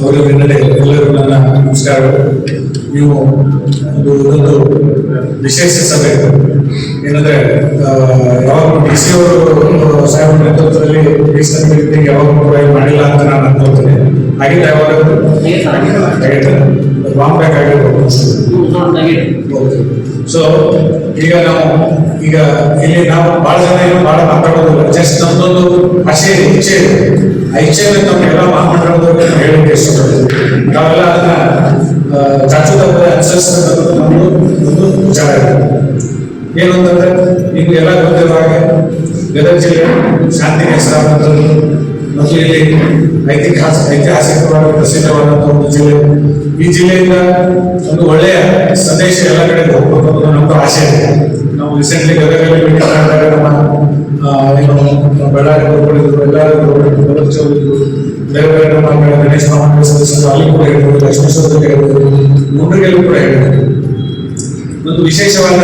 ಅವರ ಹಿನ್ನೆಲೆ ಎಲ್ಲರೂ ನನ್ನ ನಮಸ್ಕಾರಗಳು ನೀವು ಒಂದು ಇದೊಂದು ವಿಶೇಷ ಸಭೆ. ಏನಂದ್ರೆ ಯಾವಾಗ ಯಾವಾಗಲೂ ಡಿ ಸಿ ಅವರು ಸಾಹೇಬ್ ನೇತೃತ್ವದಲ್ಲಿ ಈ ಸಭೆ ಯಾವಾಗಲೂ ಯಾವಾಗ ಇದು ಮಾಡಿಲ್ಲ ಅಂತ ನಾನು ಅನ್ಕೋತೇನೆ ಆಗಿಲ್ಲ. ಯಾವಾಗಲೂ ರಾಂಗ್ ಬ್ಯಾಕ್ ಆಗಿರ್ಬೋದು ಸೊ ಈಗ ನಾವು ಈಗ ಇಲ್ಲಿ ನಾವು ಬಹಳ ಜನ ಏನು ಬಹಳ ಮಾತಾಡೋದು ಜಸ್ಟ್ ನಮ್ದೊಂದು ಆಸೆ ಇಚ್ಛೆ ಆ ಇಚ್ಛೆಯನ್ನು ನಮ್ಗೆಲ್ಲ ನಾವು ಹೇಳಲಿಕ್ಕೆ ಇಷ್ಟಪಡ್ತೀವಿ. ನಾವೆಲ್ಲ ಅದನ್ನ ಆ, ಚಾಚು ತಪ್ಪದೆ ಅನುಸರಿಸಬೇಕು ನಮ್ದು ಒಂದು ವಿಚಾರ ಇದೆ. ಏನು ಅಂತಂದ್ರೆ ಎಲ್ಲ ಗೊತ್ತಿರೋ ಹಾಗೆ ಗದಗ ಜಿಲ್ಲೆ ಶಾಂತಿ ಹೆಸರಾದಂಥದ್ದು ಮತ್ತು ಇಲ್ಲಿ ಐತಿಹಾಸಿಕ ಐತಿಹಾಸಿಕವಾಗಿ ಪ್ರಸಿದ್ಧವಾದಂಥ ಒಂದು ಜಿಲ್ಲೆ. ಈ ಜಿಲ್ಲೆಯಿಂದ ಒಂದು ಒಳ್ಳೆಯ ಸಂದೇಶ ಎಲ್ಲ ಕಡೆ ಹೋಗ್ಬೇಕು ಅನ್ನೋದು ನಮ್ದು ಆಸೆ ಇದೆ. ನಾವು ರೀಸೆಂಟ್ಲಿ ಗದಗಲ್ಲಿ ಭೇಟಿ ನಮ್ಮ ಬಳ್ಳಾರಿ ಗೌರ್ಮೆಂಟ್ ಎಲ್ಲರೂ ಬೇರೆ ನಮ್ಮ ಗಣೇಶ ಮಹಾಮಂಡಲ ಸದಸ್ಯರು ಅಲ್ಲಿ ಕೂಡ ಹೇಳ್ಬೋದು ಲಕ್ಷ್ಮೇಶ್ವರದಲ್ಲಿ ಹೇಳ್ಬೋದು ಮುಂಡ್ರಿಗೆಲ್ಲೂ ಕೂಡ ಹೇಳ್ಬೋದು ಒಂದು ವಿಶೇಷವಾದ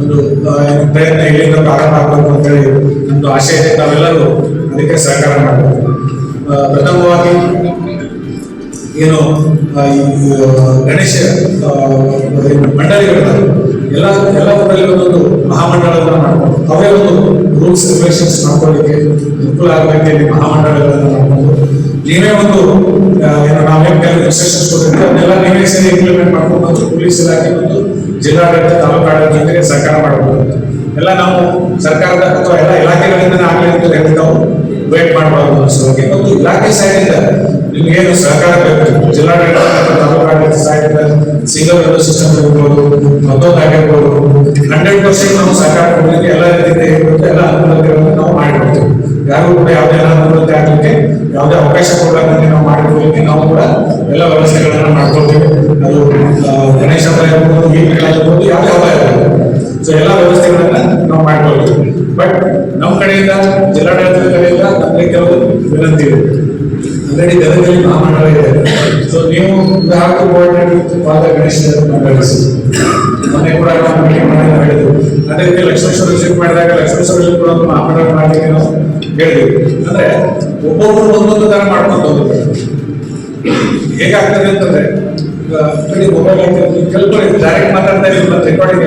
ಒಂದು ಪ್ರಯತ್ನ ಇಲ್ಲಿಂದ ಪ್ರಾರಂಭ ಆಗಬೇಕು ಅಂತ ಹೇಳಿ ನಮ್ದು ಆಶೆ ಇದೆ. ನಾವೆಲ್ಲರೂ ಅದಕ್ಕೆ ಸಹಕಾರ ಮಾಡಬೇಕು. ಪ್ರಥಮವಾಗಿ ಏನು ಗಣೇಶ ಮಂಡಳಿಗಳಿದ್ದಾವೆ ಎಲ್ಲ ಎಲ್ಲ ಊರಲ್ಲಿ ಒಂದೊಂದು ಮಹಾಮಂಡಳಗಳನ್ನ ಮಾಡ್ಕೊಂಡು ಅವೇ ಒಂದು ರೂಲ್ಸ್ ರೆಗ್ಯುಲೇಷನ್ಸ್ ಮಾಡ್ಕೊಳ್ಳಿಕ್ಕೆ ಅನುಕೂಲ ಆಗೋ ರೀತಿಯಲ್ಲಿ ಮಹಾಮಂಡಳಗಳನ್ನ ಮಾಡ್ಕೊಂಡು ನೀವೇ ಒಂದು ಏನು ನಾವೇನು ಕೆಲವು ಇನ್ಸ್ಟ್ರಕ್ಷನ್ಸ್ ಕೊಟ್ಟಿರ್ತೀವಿ ಅದನ್ನೆಲ್ಲ ನೀವೇ ಸರಿ ಇಂಪ್ಲಿಮೆಂಟ್ ಮಾಡ್ಕೊಂಡು ಪೊಲೀಸ್ ಇಲಾಖೆ ಮತ್ತು ಜಿಲ್ಲಾಡಳಿತ ತಾಲೂಕು ಆಡಳಿತ ಜೊತೆಗೆ ಸರ್ಕಾರ ಮಾಡಬಹುದು ಎಲ್ಲ ನಾವು ಸರ್ಕಾರದ ಅಥವಾ ಎಲ್ಲ ಇಲಾಖೆಗಳಿಂದ ಆಗಲಿ ಅಂತ ಹೇಳಿ ನಾವು ವೇಟ್ ಮಾಡಬಾರ್ದು ಅನಿಸೋಕೆ ಮತ್ತು ಇಲಾಖೆ ಸೈಡಿಂದ ನಿಮ್ಗೇನು ಸಹಕಾರ ಬೇಕು? ಜಿಲ್ಲಾಡಳಿತ ತಾಲೂಕಾಡಳಿತ ಸಾಹಿತ್ಯ ಸಿಂಗಲ್ ವಿಂಡೋ ಸಿಸ್ಟಮ್ ಇರ್ಬೋದು, ಮತ್ತೊಂದು ಆಗಿರ್ಬೋದು ಹಂಡ್ರೆಡ್ ಪರ್ಸೆಂಟ್ ನಾವು ಸಹಕಾರ ಕೊಡಲಿಕ್ಕೆ ಎಲ್ಲ ರೀತಿ ಎಲ್ಲ ಅನುಕೂಲತೆಗಳನ್ನು ನಾವು ಮಾಡಿಕೊಡ್ತೀವಿ. ಯಾರು ಕೂಡ ಯಾವುದೇ ಅನುಕೂಲತೆ ಆಗಲಿಕ್ಕೆ, ಯಾವುದೇ ಅವಕಾಶ ಕೊಡಲಾರ್ದಂಗೆ ನಾವು ಮಾಡಿಕೊಡ್ಲಿಕ್ಕೆ ನಾವು ಕೂಡ ಎಲ್ಲ ವ್ಯವಸ್ಥೆಗಳನ್ನು ಮಾಡ್ಕೊಳ್ತೀವಿ. ಅದು ಗಣೇಶ ಹಬ್ಬ ಇರ್ಬೋದು ಈ ಯಾವ ಇರ್ಬೋದು, ಯಾವುದೇ ಹಬ್ಬ ಇರ್ಬೋದು. ಸೊ ಎಲ್ಲ ವ್ಯವಸ್ಥೆಗಳನ್ನ ನಾವು ಮಾಡ್ಕೊಳ್ತೀವಿ. ಬಟ್ ನಮ್ಮ ಕಡೆಯಿಂದ, ಜಿಲ್ಲಾಡಳಿತದ ಕಡೆಯಿಂದ ನಮಗೆ ಕೆಲವು ವಿನಂತಿ ಇದೆ ಆಲ್ರೆಡಿ ಗದಗಲ್ಲಿ ಮಹಾಮಂಡಳ ಇದೆ. ಸೊ ನೀವು ಹಾಕು ಕೋಆರ್ಡಿನೇಟ್ ಪಾದ ಗಣೇಶ ಮಂಡಳಿಸಿ ಮೊನ್ನೆ ಕೂಡ ನಾವು ಮಾಡಿ ನಾವು ಅದೇ ರೀತಿ ಲಕ್ಷ್ಮೇಶ್ವರ ವಿಸಿಟ್ ಮಾಡಿದಾಗ ಲಕ್ಷ್ಮೇಶ್ವರಲ್ಲಿ ಕೂಡ ಒಂದು ಮಾಡಲಿಕ್ಕೆ ನಾವು ಹೇಳಿದ್ವಿ. ಅಂದ್ರೆ ಒಬ್ಬೊಬ್ಬರು ಒಂದೊಂದು ತರ ಮಾಡ್ಕೊಂಡು ಹೇಗಾಗ್ತದೆ ಅಂತಂದ್ರೆ, ಈಗ ಒಬ್ಬೊಬ್ಬರು ಕೆಲವರು ಡೈರೆಕ್ಟ್ ಮಾತಾಡ್ತಾ ಮತ್ತೆ ರೆಕಾರ್ಡಿಂಗ್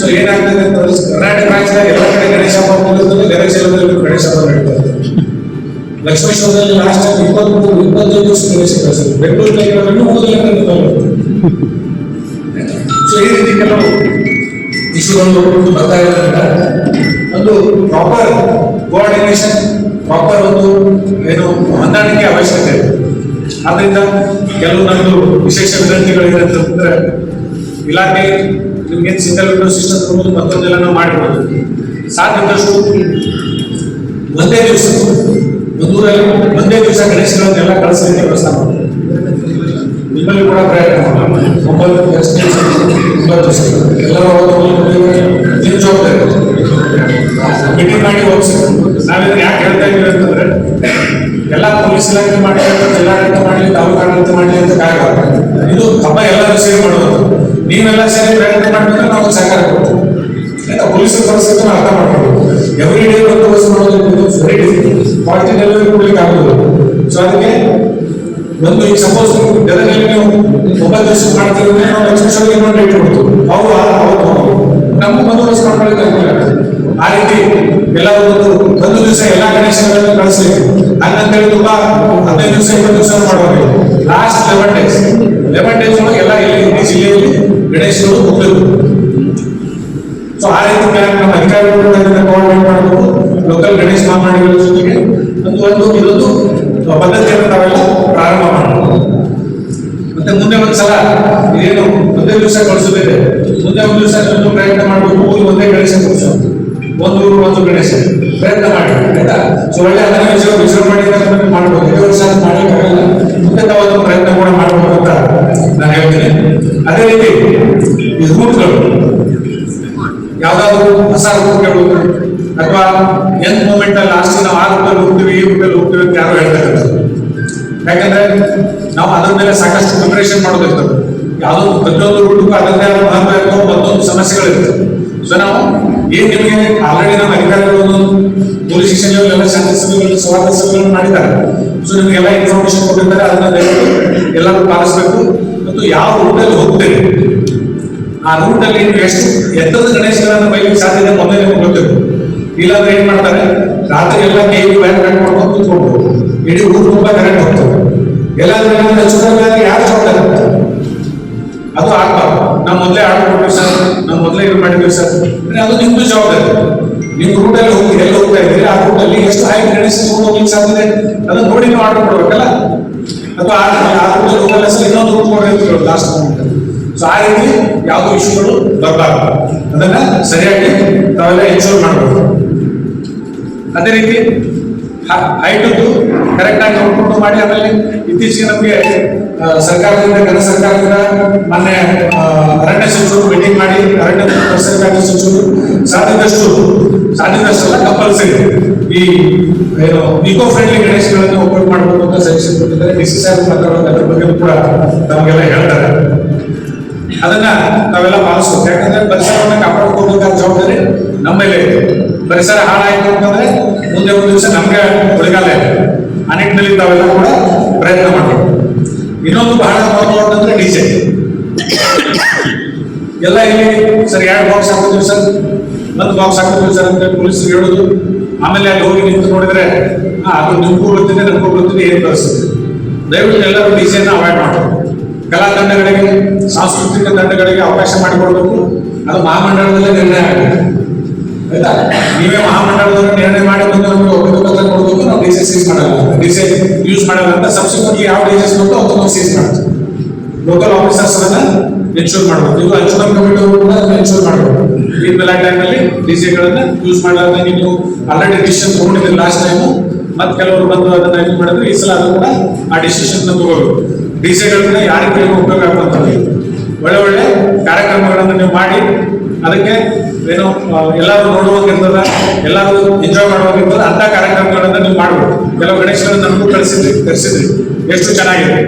ಸೊ ಏನಾಗ್ತದೆ ಅಂತಂದ್ರೆ, ಕರ್ನಾಟಕ ರಾಜ್ಯದಾಗ ಎಲ್ಲ ಕಡೆ ಗಣೇಶ ಹಬ್ಬ ಮುಗಿದ್ರೆ ಗಣೇಶ ಹಬ್ಬದಲ್ಲಿ ಗಣೇಶ ಹಬ್ಬ ನಡೀತದೆ ಲಕ್ಷ್ಮೇಶ್ವರದಲ್ಲಿ ಲಾಸ್ಟ್ ಟೈಮ್ ಇಪ್ಪತ್ಮೂರು ಇಪ್ಪತ್ತೈದು ಗಣೇಶ ಕಳಿಸಿದ್ರು ಬೆಂಗಳೂರಲ್ಲಿ ಇನ್ನೂ ಹೋಗಲಿಲ್ಲ ಸೊ ಈ ರೀತಿ ಕೆಲವು ಇಶ್ಯೂಗಳು ಬರ್ತಾ ಇರೋದ್ರಿಂದ ಒಂದು ಪ್ರಾಪರ್ ಕೋಆರ್ಡಿನೇಷನ್ ಪ್ರಾಪರ್ ಒಂದು ಏನು ಹೊಂದಾಣಿಕೆ ಅವಶ್ಯಕತೆ. ಇದೆ ಆದ್ರಿಂದ ಕೆಲವು ನಮ್ಮದು ವಿಶೇಷ ವಿನಂತಿಗಳಿದೆ ಅಂತಂದ್ರೆ ಇಲಾಖೆ ನಿಮ್ಗೆ ಸಿಂಗಲ್ ವಿಂಡೋ ಸಿಸ್ಟಮ್ ಕೊಡೋದು ಮತ್ತೊಂದೆಲ್ಲ ನಾವು ಮಾಡಿಕೊಡೋದು ಸಾಧ್ಯದಷ್ಟು ಒಂದೇ ದಿವಸ. ಒಂದೂರಲ್ಲಿ ಒಂದೇ ದಿವಸ ಗಣೇಶಗಳನ್ನೆಲ್ಲ ಕಳಿಸ್ಲಿಕ್ಕೆ ವ್ಯವಸ್ಥೆ ಮಾಡಿದ್ರು ನಿಮ್ಮಲ್ಲಿ ಕೂಡ ಪ್ರಯತ್ನ ಒಂಬತ್ತು ದಿವಸ ಒಂಬತ್ತು ದಿವಸ. ಎಲ್ಲರೂ ನಿಮ್ಮ ಮೀಟಿಂಗ್ ಮಾಡಿ ಹೋಗ್ಸಿ. ನಾವೇನು ಯಾಕೆ ಹೇಳ್ತಾ ಇದ್ದೀವಿ ಅಂತಂದ್ರೆ, ಎಲ್ಲ ಪೊಲೀಸ್ ಇಲಾಖೆ ಮಾಡಲಿ ಜಿಲ್ಲಾಡಳಿತ ಮಾಡಲಿ, ತಾಲೂಕು ಆಡಳಿತ ಮಾಡಲಿ ಅಂತ ಕಾರಣ. ಇದು ಹಬ್ಬ ಎಲ್ಲರೂ ಸೇರಿ ಮಾಡೋದು. ನೀವೆಲ್ಲ ಸೇರಿ ಪ್ರಯತ್ನ ಮಾಡಿದ್ರೆ ನಾವು ಸಹಕಾರ ಕೊಡ್ತೀವಿ. ಪೊಲೀಸರ ಪರಿಸ್ಥಿತಿ ಅರ್ಥ ಮಾಡ್ಕೊಳ್ಬೇಕು ಎವ್ರಿ ಡೇ ಬಂದೋಬಸ್ತ್ ಮಾಡೋದು ವೆರಿ ಡಿಫಿಕಲ್ಟ್ ಡೆಲಿವರಿ ಕೊಡ್ಲಿಕ್ಕೆ ಆಗೋದು ಸೊ ಅದಕ್ಕೆ ಒಂದು ಈಗ ಸಪೋಸ್ ಗದಗಲ್ಲಿ ನೀವು ಒಂಬತ್ತು ದಿವಸ ಮಾಡ್ತೀವಿ ಅಂದ್ರೆ ನಾವು ಎಕ್ಸ್ಪೆಷಲ್ ಇನ್ನೊಂದು ಡೇಟ್ ಕೊಡ್ತು ಅವು ಅವತ್ತು ನಮ್ಮ ಬಂದೋಬಸ್ತ್ ಮಾಡ್ಕೊಳ್ಳಿಕ್ಕೆ ಆ ರೀತಿ ಎಲ್ಲ ಒಂದು ಒಂದು ದಿವಸ ಎಲ್ಲ ಗಣೇಶಗಳನ್ನು ಕಳಿಸ್ಲಿಕ್ಕೆ ಹಂಗಂತೇಳಿ ತುಂಬಾ ಹದಿನೈದು ದಿವಸ, ಇಪ್ಪತ್ತು ದಿವಸ ಮಾಡೋದು last eleven days eleven days ಒಳಗೆ ಎಲ್ಲ ಇಲ್ಲಿ ಇಡೀ ಜಿಲ್ಲೆಯಲ್ಲಿ ಗಣೇಶಗಳು ಹೋಗ್ಬೇಕು. ಸೊ ಆ ರೀತಿ ಪ್ಲಾನ್ ನಮ್ಮ ಅಧಿಕಾರಿಗಳು ಕೂಡ ಇದನ್ನ ಕೋಆರ್ಡಿನೇಟ್ ಮಾಡಬೇಕು ಲೋಕಲ್ ಗಣೇಶ ಮಾತನಾಡಿಗಳ ಜೊತೆಗೆ ಒಂದು ಒಂದು ಇದೊಂದು ಪದ್ಧತಿಯನ್ನು ನಾವೆಲ್ಲ ಪ್ರಾರಂಭ ಮಾಡಬೇಕು ಮತ್ತೆ ಮುಂದೆ ಒಂದ್ಸಲ ಏನು ಒಂದೇ ದಿವಸ ಕಳಿಸಬೇಕು ಮುಂದೆ ಒಂದು ದಿವಸ ಒಂದು ಪ್ರಯತ್ನ ಮಾಡಬೇಕು ಒಂದೇ ಗಣೇಶ ಕೂರಿಸೋ ಒಂದು ಊರು, ಒಂದು ಗಣೇಶ. ಪ್ರಯತ್ನ ಮಾಡಿ, ಆಯ್ತಾ? ಸೊ ಒಳ್ಳೆ ಅದನ್ನ ವಿಷಯ ವಿಜೃಂಭಣೆ ಮಾಡಿ ಅದನ್ನ ಮಾಡ್ಬೋದು. ಇದೇ ವರ್ಷ ಮಾಡ್ಲಿಕ್ಕಾಗಲ್ಲ ಮುಂದೆ ನಾವು ಅದನ್ನು ಪ್ರಯತ್ನ ಕೂಡ ಮಾಡಬೇಕು ಅಂತ ನಾನು ಹೇಳ್ತೀನಿ. ಅದೇ ರೀತಿ ಈ ರೂಟ್ಗಳು ಯಾವ್ದಾದ್ರು ಹೊಸ ರೂಟ್ಗಳು ಅಥವಾ ಎಂತ್ ಮೂಮೆಂಟ್ ಅಲ್ಲಿ ಲಾಸ್ಟ್ ನಾವು ಆ ರೂಟಲ್ಲಿ ಹೋಗ್ತೀವಿ, ಈ ರೂಟಲ್ಲಿ ಹೋಗ್ತೀವಿ ಅಂತ ಯಾರು ಹೇಳ್ತಾರೆ ಯಾಕಂದ್ರೆ ನಾವು ಅದ್ರ ಮೇಲೆ ಸಾಕಷ್ಟು ಪ್ರಿಪರೇಷನ್ ಮಾಡೋದಿರ್ತದೆ ಯಾವುದೋ ಪ್ರತಿಯೊಂದು ರೂಟಕ್ಕೂ ಅದರದೇ ಆದ ಮಹತ್ವ ಇರ್ತವೆ ಮತ್ತೊಂದು ಸಮಸ್ಯೆಗಳಿರ್ತವೆ ಸೊ ನಾವು ಏನ್ ನಿಮಗೆ ಆಲ್ರೆಡಿ ನಮ್ಮ ಅಧಿಕಾರಿಗಳು ಪೊಲೀಸ್ ಸ್ಟೇಷನ್ ಎಲ್ಲ ಶಾಂತಿ ಸಭೆಗಳು ಸ್ವಾಗತ ಸಭೆಗಳನ್ನು ಮಾಡಿದ್ದಾರೆ ಸೊ ನಿಮಗೆಲ್ಲ ಇನ್ಫಾರ್ಮೇಶನ್ ಕೊಟ್ಟಿದ್ದಾರೆ, ಅದನ್ನ ಎಲ್ಲರೂ ಪಾಲಿಸಬೇಕು. ಮತ್ತು ಯಾವ ರೂಟಲ್ಲಿ ಹೋಗ್ತೇವೆ ಆ ರೂಟ್ ಅಲ್ಲಿ ನೀವು ಎಷ್ಟು ಎತ್ತದ ಗಣೇಶಗಳನ್ನ ಬೈಕ್ ಸಾಧ್ಯತೆ ಮೊದಲೇ ನಿಮ್ಗೆ ಗೊತ್ತಿತ್ತು. ಇಲ್ಲಾಂದ್ರೆ ಏನ್ ಮಾಡ್ತಾರೆ? ರಾತ್ರಿ ಎಲ್ಲ ಕೇಳಿ ಬ್ಯಾನ್ ಕಟ್ ಮಾಡ್ಕೊಂಡು ಕೂತ್ಕೊಂಡು ಇಡೀ ಊರು ತುಂಬಾ ಕರೆಂಟ್ ಹೋಗ್ತದೆ. ಎಲ್ಲಾದ್ರೂ ಹೆಚ್ಚುಕಡಿಮೆ ಯಾರು ಜವಾಬ್ದಾರಿ ಅದು ಆಗ್ಬಾರ್ದು. ನಾವು ಮೊದಲೇ ಆರ್ಡರ್ ಕೊಟ್ಟಿವಿ ಸರ್. ನಾವು ಮೊದಲೇ ಇದು ಮಾಡಿದ್ವಿ ಸರ್. ಅದು ನಿಮ್ದು ಜವಾಬ್ದಾರಿ. ನೀವು ರೂಟ್ ಅಲ್ಲಿ ಹೋಗಿ ಎಲ್ಲಿ ಹೋಗ್ತಾ ಇದ್ದೀರಿ, ಆ ರೂಟ್ ಅಲ್ಲಿ ಎಷ್ಟು ಹೈ ಗಣೇಶ ಹೋಗ್ಲಿಕ್ಕೆ ಸಾಧ್ಯತೆ ಅದನ್ನ ನೋಡಿ ನೀವು ಆರ್ಡರ್ ಕೊಡ್ಬೇಕಲ್ಲ? ಅಥವಾ ಆ ರೂಟ್ ಹೋಗಲ್ಲ, ಸರ್, ಇನ್ನೊಂದು ರೂಟ್ ಕೊಡ್ಬೇಕು ಲಾಸ್ಟ್ ಮೂಮೆಂಟ್ ಸೊ ಆ ರೀತಿ ಯಾವುದೋ ಇಶ್ಯೂಗಳು ಬರಬಾರ್ದು ಅದನ್ನ ಸರಿಯಾಗಿ ತಾವೆಲ್ಲ ಎನ್ಶೋರ್ ಮಾಡಬಹುದು ಅದೇ ರೀತಿ ಹೈಟದ್ದು ಕರೆಕ್ಟ್ ಆಗಿ ನೋಡ್ಕೊಂಡು ಮಾಡಿ, ಆಮೇಲೆ ಇತ್ತೀಚೆಗೆ ನಮಗೆ ಸರ್ಕಾರದಿಂದ ಕೇಂದ್ರ ಸರ್ಕಾರದಿಂದ ಮೊನ್ನೆ ಅರಣ್ಯ ಸಚಿವರು ಮೀಟಿಂಗ್ ಮಾಡಿ, ಅರಣ್ಯ ಸರ್ಕಾರದ ಸಚಿವರು ಸಾಧ್ಯದಷ್ಟು, ಸಾಧ್ಯದಷ್ಟಲ್ಲ ಕಂಪಲ್ಸರಿ ಈ, ಏನು ಇಕೋ ಫ್ರೆಂಡ್ಲಿ ಗಣೇಶಗಳನ್ನು ಓಪನ್ ಮಾಡಬೇಕು ಅಂತ ಸಜೆಷನ್ ಕೊಟ್ಟಿದ್ದಾರೆ. ಡಿ ಸಿ ಸಾಹೇಬ್ ಮಾತಾಡೋದು ಅದ್ರ ಬಗ್ಗೆ ಕೂಡ ನಮಗೆಲ್ಲ ಹೇಳ್ತಾರೆ. ಅದನ್ನ ನಾವೆಲ್ಲ ಪಾಲಿಸ್ಬೇಕು ಯಾಕಂದ್ರೆ ಪರಿಸರವನ್ನ ಕಾಪಾಡ್ಕೋಬೇಕಾದ ಜವಾಬ್ದಾರಿ ನಮ್ಮ ಮೇಲೆ ಇದೆ. ಪರಿಸರ ಹಾಳಾಯ್ತು ಅಂತಂದ್ರೆ ಮುಂದೆ ಒಂದು ದಿವಸ ನಮ್ಗೆ ಒಳಗಾಲ ಇದೆ. ಆ ನಿಟ್ಟಿನಲ್ಲಿ ತಾವೆಲ್ಲ ಕೂಡ ಪ್ರಯತ್ನ ಮಾಡಬೇಕು. ಇನ್ನೊಂದು ಬಹಳ ಡಿ ಡಿಜೆ ಎಲ್ಲ ಇಲ್ಲಿ ಸರ್ ಎರಡು ಬಾಕ್ಸ್ ಹಾಕ್ತಿದ್ವಿ ಸರ್. ಒಂದು ಬಾಕ್ಸ್ ಹಾಕ್ತಿದ್ವಿ ಸರ್ ಅಂತ ಪೊಲೀಸರು ಹೇಳೋದು. ಆಮೇಲೆ ಅಲ್ಲಿ ಹೋಗಿ ನಿಂತು ನೋಡಿದ್ರೆ ಅದು ನಿಮ್ಗೂ ಬರ್ತೀನಿ ನಮಗೂ ಬರ್ತೀನಿ ಏನು ಪರಿಸ್ಥಿತಿ? ದಯವಿಟ್ಟು ಎಲ್ಲರೂ ಡಿಜೆನ ಅವಾಯ್ಡ್ ಮಾಡಬೇಕು. ಕಲಾ ತಂಡಗಳಿಗೆ ಸಾಂಸ್ಕೃತಿಕ ತಂಡಗಳಿಗೆ ಅವಕಾಶ ಮಾಡಿಕೊಡ್ಬೇಕು. ಅದು ಮಹಾಮಂಡಲದಲ್ಲೇ ನಿರ್ಣಯ ಆಗಬೇಕು ಆಯ್ತಾ? ನೀವೇ ಮಹಾಮಂಡಲದವರು ನಿರ್ಣಯ ಮಾಡಿ ಬಂದು ನಮಗೆ ಕೊಡಬೇಕು, ನಾವು ಡಿಸೆ ಸೀಸ್ ಮಾಡಲ್ಲ. ಡಿಸೆ ಯೂಸ್ ಮಾಡಲ್ಲ ಅಂತ ಸಬ್ಸಿಕ್ವೆಂಟ್ಲಿ ಯಾವ ಡಿಸೆಸ್ ಬಂತು ಅದನ್ನು ಸೀಸ್ ಮಾಡ್ತೀವಿ ಲೋಕಲ್ ಆಫೀಸರ್ಸ್ ಅನ್ನ ಎನ್ಶೂರ್ ಮಾಡಬೇಕು. ಇದು ಅಚ್ಯುತಮ್ ಕಮಿಟಿ ಅವರು ಕೂಡ ಎನ್ಶೂರ್ ಮಾಡಬೇಕು. ಈ ಬೆಲ್ಲ ಟೈಮಲ್ಲಿ ಡಿಸೆಗಳನ್ನ ಯೂಸ್ ಮಾಡಲಾರ್ದ ನೀವು ಆಲ್ರೆಡಿ ಡಿಸಿಷನ್ ತಗೊಂಡಿದ್ದೀರಿ ಲಾಸ್ಟ್ ಟೈಮು ಮತ್ತೆ ಕೆಲವರು ಬಂದು ಅದನ್ನ ಇದು ಮಾಡಿದ್ರೆ ಈ ಸಲ ಅದು ಕೂಡ ಆ ಡಿಸಿಷನ್ ತಗೋಬೇಕು ಡಿಸೆಗಳನ್ನ ಯಾರಿಗೆ ಉಪಯೋಗ ಆಗುವಂಥದ್ದು ಒಳ್ಳೆ ಒಳ್ಳೆ ಕಾರ್ಯಕ್ರಮಗಳನ್ನು ನೀವು ಮಾಡಿ, ಅದಕ್ಕೆ ಏನು ಎಲ್ಲರೂ ನೋಡುವಾಗಿರ್ತದ ಎಲ್ಲರೂ ಎಂಜಾಯ್ ಮಾಡುವಾಗಿರ್ತದ ಅಂತ ಕಾರ್ಯಕ್ರಮಗಳನ್ನ ನೀವು ಮಾಡಬೇಕು. ಕೆಲವು ಗಣೇಶನ ನಮಗೂ ಕಳಿಸಿದ್ರಿ ತರಿಸಿದ್ರಿ ಎಷ್ಟು ಚೆನ್ನಾಗಿದೆ.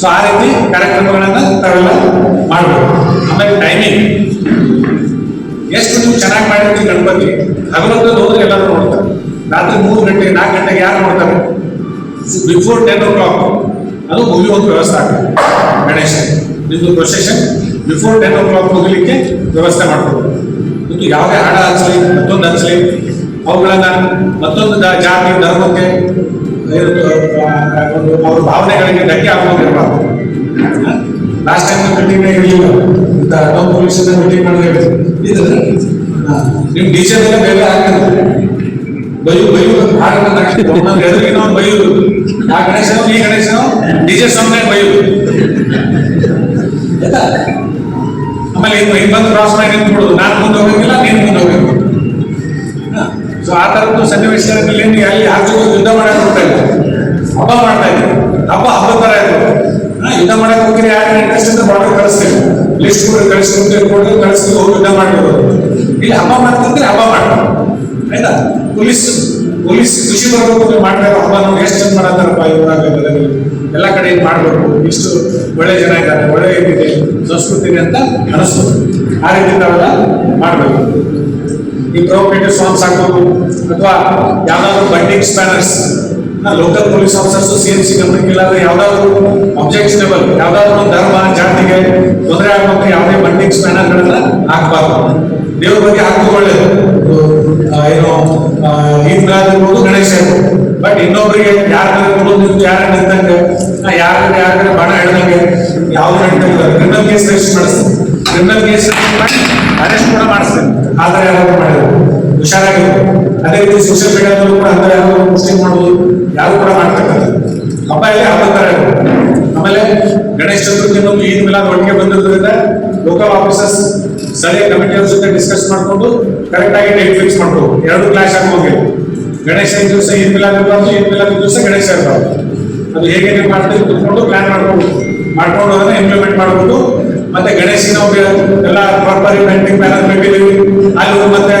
ಸೊ ಆ ರೀತಿ ಕಾರ್ಯಕ್ರಮಗಳನ್ನು ತಾವೆಲ್ಲ ಮಾಡಬೇಕು. ಆಮೇಲೆ ಟೈಮಿಂಗ್ ಎಷ್ಟು ನೀವು ಚೆನ್ನಾಗಿ ಮಾಡಿರ್ತೀವಿ ಗಣಪತಿ ಹಗಲೊಂದು ಹೋದ್ರೆ ಎಲ್ಲರೂ ನೋಡ್ತಾರೆ. ರಾತ್ರಿ ಮೂರು ಗಂಟೆ, ನಾಲ್ಕು ಗಂಟೆಗೆ ಯಾರು ನೋಡ್ತಾರೆ? ಬಿಫೋರ್ ಟೆನ್ ಓ ಕ್ಲಾಕ್ ಅದು ಒಂದು ವ್ಯವಸ್ಥೆ ಆಗ್ತದೆ. ಗಣೇಶ ನಿಮ್ಮದು procession before ten o'clock ಮುಗಿಲಿಕ್ಕೆ ವ್ಯವಸ್ಥೆ ಮಾಡ್ಕೊಡ್ಬೇಕು. ಮತ್ತು ಯಾವುದೇ ಹಾಡ ಹಚ್ಚಲಿ ಮತ್ತೊಂದು ಹಚ್ಚಲಿ ಅವುಗಳನ್ನ ಮತ್ತೊಂದು ಜಾತಿ, ಧರ್ಮಕ್ಕೆ ಅವ್ರ ಭಾವನೆಗಳಿಗೆ ಧಕ್ಕೆ ಆಗುವಂತಿರಬಾರ್ದು ಲಾಸ್ಟ್ ಟೈಮ್ ಮೀಟಿಂಗ್ ಇರಲಿಲ್ಲ. ಟೌನ್ ಪೊಲೀಸ್ ಮೀಟಿಂಗ್ ಮಾಡಿದ್ರೆ ಇದು ನಿಮ್ಮ ಎಲ್ಲ ಬೇಗ ಆಗ್ತದೆ ಬೈಯು ಬೈಯು ಭಾರತ ಒಂದೊಂದು ಎದುರಿಗಿನ ಒಂದು ಬೈಯುದು ಆ ಗಣೇಶನು ಈ ಗಣೇಶನು ಡಿಜೆ ಸಾಂಗ್ ಬೈಯು? ಆಮೇಲೆ ಹಿಂಗ್ ಬಂದು ಕ್ರಾಸ್ ಮಾಡಿ ನಿಂತ್ಬಿಡುದು. ನಾನು ಮುಂದೆ ಹೋಗಂಗಿಲ್ಲ ನೀನು ಮುಂದೆ ಹೋಗಬೇಕು. ಸೊ ಆ ಥರದ್ದು ಸನ್ನಿವೇಶದಲ್ಲಿ ನೀವು ಅಲ್ಲಿ ಜೊತೆ ಯುದ್ಧ ಮಾಡಕ್ಕೆ ಹೋಗ್ತಾ ಇಲ್ಲ ಹಬ್ಬ ಮಾಡ್ತಾ ಇದ್ರು ಹಬ್ಬ ಹಬ್ಬ ಥರ ಇದ್ರು ಯುದ್ಧ ಮಾಡಕ್ಕೆ ಹೋಗಿರಿ ಯಾರು ಇಂಟ್ರೆಸ್ಟ್ ಇದ್ರೆ ಬಾರ್ಡರ್ ಕಳಿಸ್ತೀವಿ ಲಿಸ್ಟ್ ಕೂಡ ಕಳಿಸ್ಕೊಂಡು ಕೊಡ್ತೀವಿ ಕಳಿಸ್ತೀವಿ ಹೋಗಿ ಯುದ್ಧ ಮಾಡ್ಬೋದು. ಇಲ್ಲಿ ಹಬ್ಬ ಮಾಡ್ತಿದ್ರೆ ಹಬ್ಬ ಮಾಡ್ತಾರೆ ಆಯ್ತಾ? ಪೊಲೀಸ್ ಪೊಲೀಸ್ ಖುಷಿ ಬರ್ಬೇಕು ಇರೋ ಹಬ್ಬ ಎಷ್ಟು ಚಂದ ಮಾಡತ್ತಾರಪ್ಪ ಇವಾಗ ಎಲ್ಲ ಕಡೆ ಮಾಡ್ಬೇಕು. ಇಷ್ಟು ಒಳ್ಳೆ ಜನ ಇದ್ದಾರೆ. ಒಳ್ಳೆ ಏನಿದೆ ಸಂಸ್ಕೃತಿ ಅಂತ ಅನಿಸ್ತದೆ ಆ ರೀತಿ ನಾವೆಲ್ಲ ಮಾಡಬೇಕು. ಈ ಪ್ರೊವೋಕೇಟಿವ್ ಸಾಂಗ್ಸ್ ಹಾಕೋದು ಅಥವಾ ಯಾವ್ದಾದ್ರು bunting spanners local police officers C M C ಗಮನಕ್ಕೆ ಇಲ್ಲಾಂದ್ರೆ ಯಾವ್ದಾದ್ರು ಅಬ್ಜೆಕ್ಷನಬಲ್ ಯಾವ್ದಾದ್ರು ಧರ್ಮ, ಜಾತಿಗೆ ತೊಂದರೆ ಆಗುವಂತ ಯಾವುದೇ ಬಂಡಿಂಗ್ ಸ್ಪ್ಯಾನರ್ಗಳನ್ನ ಹಾಕಬಾರ್ದು. ದೇವ್ರ ಬಗ್ಗೆ ಹಾಕೋದು ಒಳ್ಳೇದು. ಏನು ಆ, ಈದ್ ಮಿಲಾದ್ ಇರ್ಬೋದು ಗಣೇಶ ಬಟ್ ಇನ್ನೊಬ್ರಿಗೆ ಯಾರ ನಿಂತು ಯಾರ ನಿಂತಂಗೆ ಯಾರ ಯಾರ ಬಣ ಹಿಡ್ದಂಗೆ ಯಾವ್ದು ನಡೀತಂಗೆ ಕ್ರಿಮಿನಲ್ ಕೇಸ್ ರಿಜಿಸ್ಟರ್ ಮಾಡಿಸ್ತೀನಿ. ಕ್ರಿಮಿನಲ್ ಕೇಸ್ ಮಾಡಿ ಅರೆಸ್ಟ್ ಕೂಡ ಮಾಡಿಸ್ತೀನಿ. ಆ ಥರ ಯಾರಾದ್ರೂ ಮಾಡಿದ್ರು ಹುಷಾರಾಗಿರ್ಬೇಕು ಅದೇ ರೀತಿ ಸೋಷಿಯಲ್ ಮೀಡಿಯಾದಲ್ಲೂ ಕೂಡ ಅಂತ ಯಾರು ಪೋಸ್ಟಿಂಗ್ ಮಾಡೋದು ಯಾರು ಕೂಡ ಮಾಡ್ತಕ್ಕಂಥದ್ದು. ಹಬ್ಬ ಇಲ್ಲಿ ಹಬ್ಬ ಆಮೇಲೆ ಗಣೇಶ ಚತುರ್ಥಿ ಒಂದು ಈದ್ ಮಿಲಾದ್ ಒಟ್ಟಿಗೆ ಬಂದಿರೋದ್ರಿಂದ ಲೋಕಲ್ ಆಫೀಸರ್ಸ್ ಸ್ಥಳೀಯ ಕಮಿಟಿಯವ್ರ ಜೊತೆ ಡಿಸ್ಕಸ್ ಮಾಡ್ಕೊಂಡು ಕರೆಕ್ಟ್ ಆಗಿ ಡೇಟ್ ಫಿಕ್ಸ್ ಮಾಡ್ಬೋದು ಎರಡು ಕ್ಲಾಶ್ ಆಗೋಗಿಲ್ಲ ಗಣೇಶನ ದಿವಸ ಈ ಮಿಲಾದ್ ಇರಬಾರ್ದು, ಈದ್ ಮಿಲಾದ್ ದಿವಸ ಗಣೇಶ ಇರಬಾರ್ದು. ಅದು ಹೇಗೆ ನೀವು ಮಾಡ್ತೀವಿ ಕುತ್ಕೊಂಡು ಪ್ಲಾನ್ ಮಾಡ್ಕೊಂಡು. ಮಾಡ್ಕೊಂಡು ಅದನ್ನ ಇಂಪ್ಲಿಮೆಂಟ್ ಮಾಡ್ಬೋದು ಮತ್ತೆ ಗಣೇಶನ ಎಲ್ಲ ಪ್ರಾಪರ್ ಪೇಂಟಿಂಗ್ ಪ್ಯಾನಲ್ ಕಟ್ಟಿದೀವಿ ಅಲ್ಲಿ ಮತ್ತೆ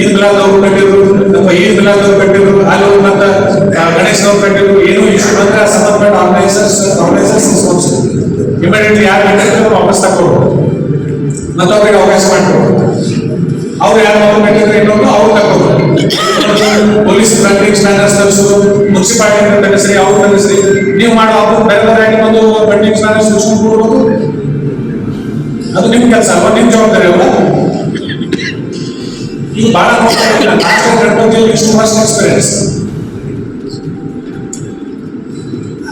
ಈದ್ ಮಿಲಾದ್ ಅವ್ರು ಕಟ್ಟಿದ್ರು, ಅಥವಾ ಈದ್ ಮಿಲಾದ್ ಅವ್ರು ಕಟ್ಟಿದ್ರು, ಅಲ್ಲಿ ಮತ್ತೆ ಗಣೇಶನವ್ರು ಕಟ್ಟಿದ್ರು. ಏನು ಇಶ್ಯೂ ಬಂದ್ರೆ ಸಂಬಂಧಪಟ್ಟ ಆರ್ಗನೈಸರ್ಸ್ ಆರ್ಗನೈಸರ್ಸ್ ಇಮಿಡಿಯೇಟ್ಲಿ ಯಾರು ಕಟ್ಟಿದ್ರು ವಾಪಸ್ ತಗೊಳ್ಬೋದು. ಮತ್ತೆ ಅವ್ರಿಗೆ ಅವಕಾಶ ಮಾಡ್ಕೊಡ್ಬೋದು ಅವ್ರು ಯಾರು ಕಟ್ಟಿದ್ರೆ ಇನ್ನೊಂದು ಅವ್ರು ತಗೋತಾರೆ ಪೊಲೀಸ್ ಸ್ಟ್ಯಾಂಡರ್ಡ್ಸ್ ತರಿಸೋದು ಮುನ್ಸಿಪಾಲಿಟಿ ತರಿಸ್ರಿ ಅವ್ರು ತರಿಸ್ರಿ. ನೀವು ಮಾಡೋ ಅವ್ರು ಆಗಿ ಬಂದು ಬಂಡಿಂಗ್ ಸ್ಟ್ಯಾಂಡರ್ಸ್ ತರಿಸ್ಕೊಂಡು ಕೊಡ್ಬೋದು ಅದು ನಿಮ್ ಕೆಲಸ ಅಲ್ವಾ? ನಿಮ್ ಜವಾಬ್ದಾರಿ ಅಲ್ವಾ? ಇದು ಬಹಳ ನೋಡ್ತಾ ಇದ್ದೀರಾ ಲಾಸ್ಟ್ ಗಣಪತಿ ಇಷ್ಟು ಫಸ್ಟ್ ಎಕ್ಸ್ಪೀರಿಯನ್ಸ್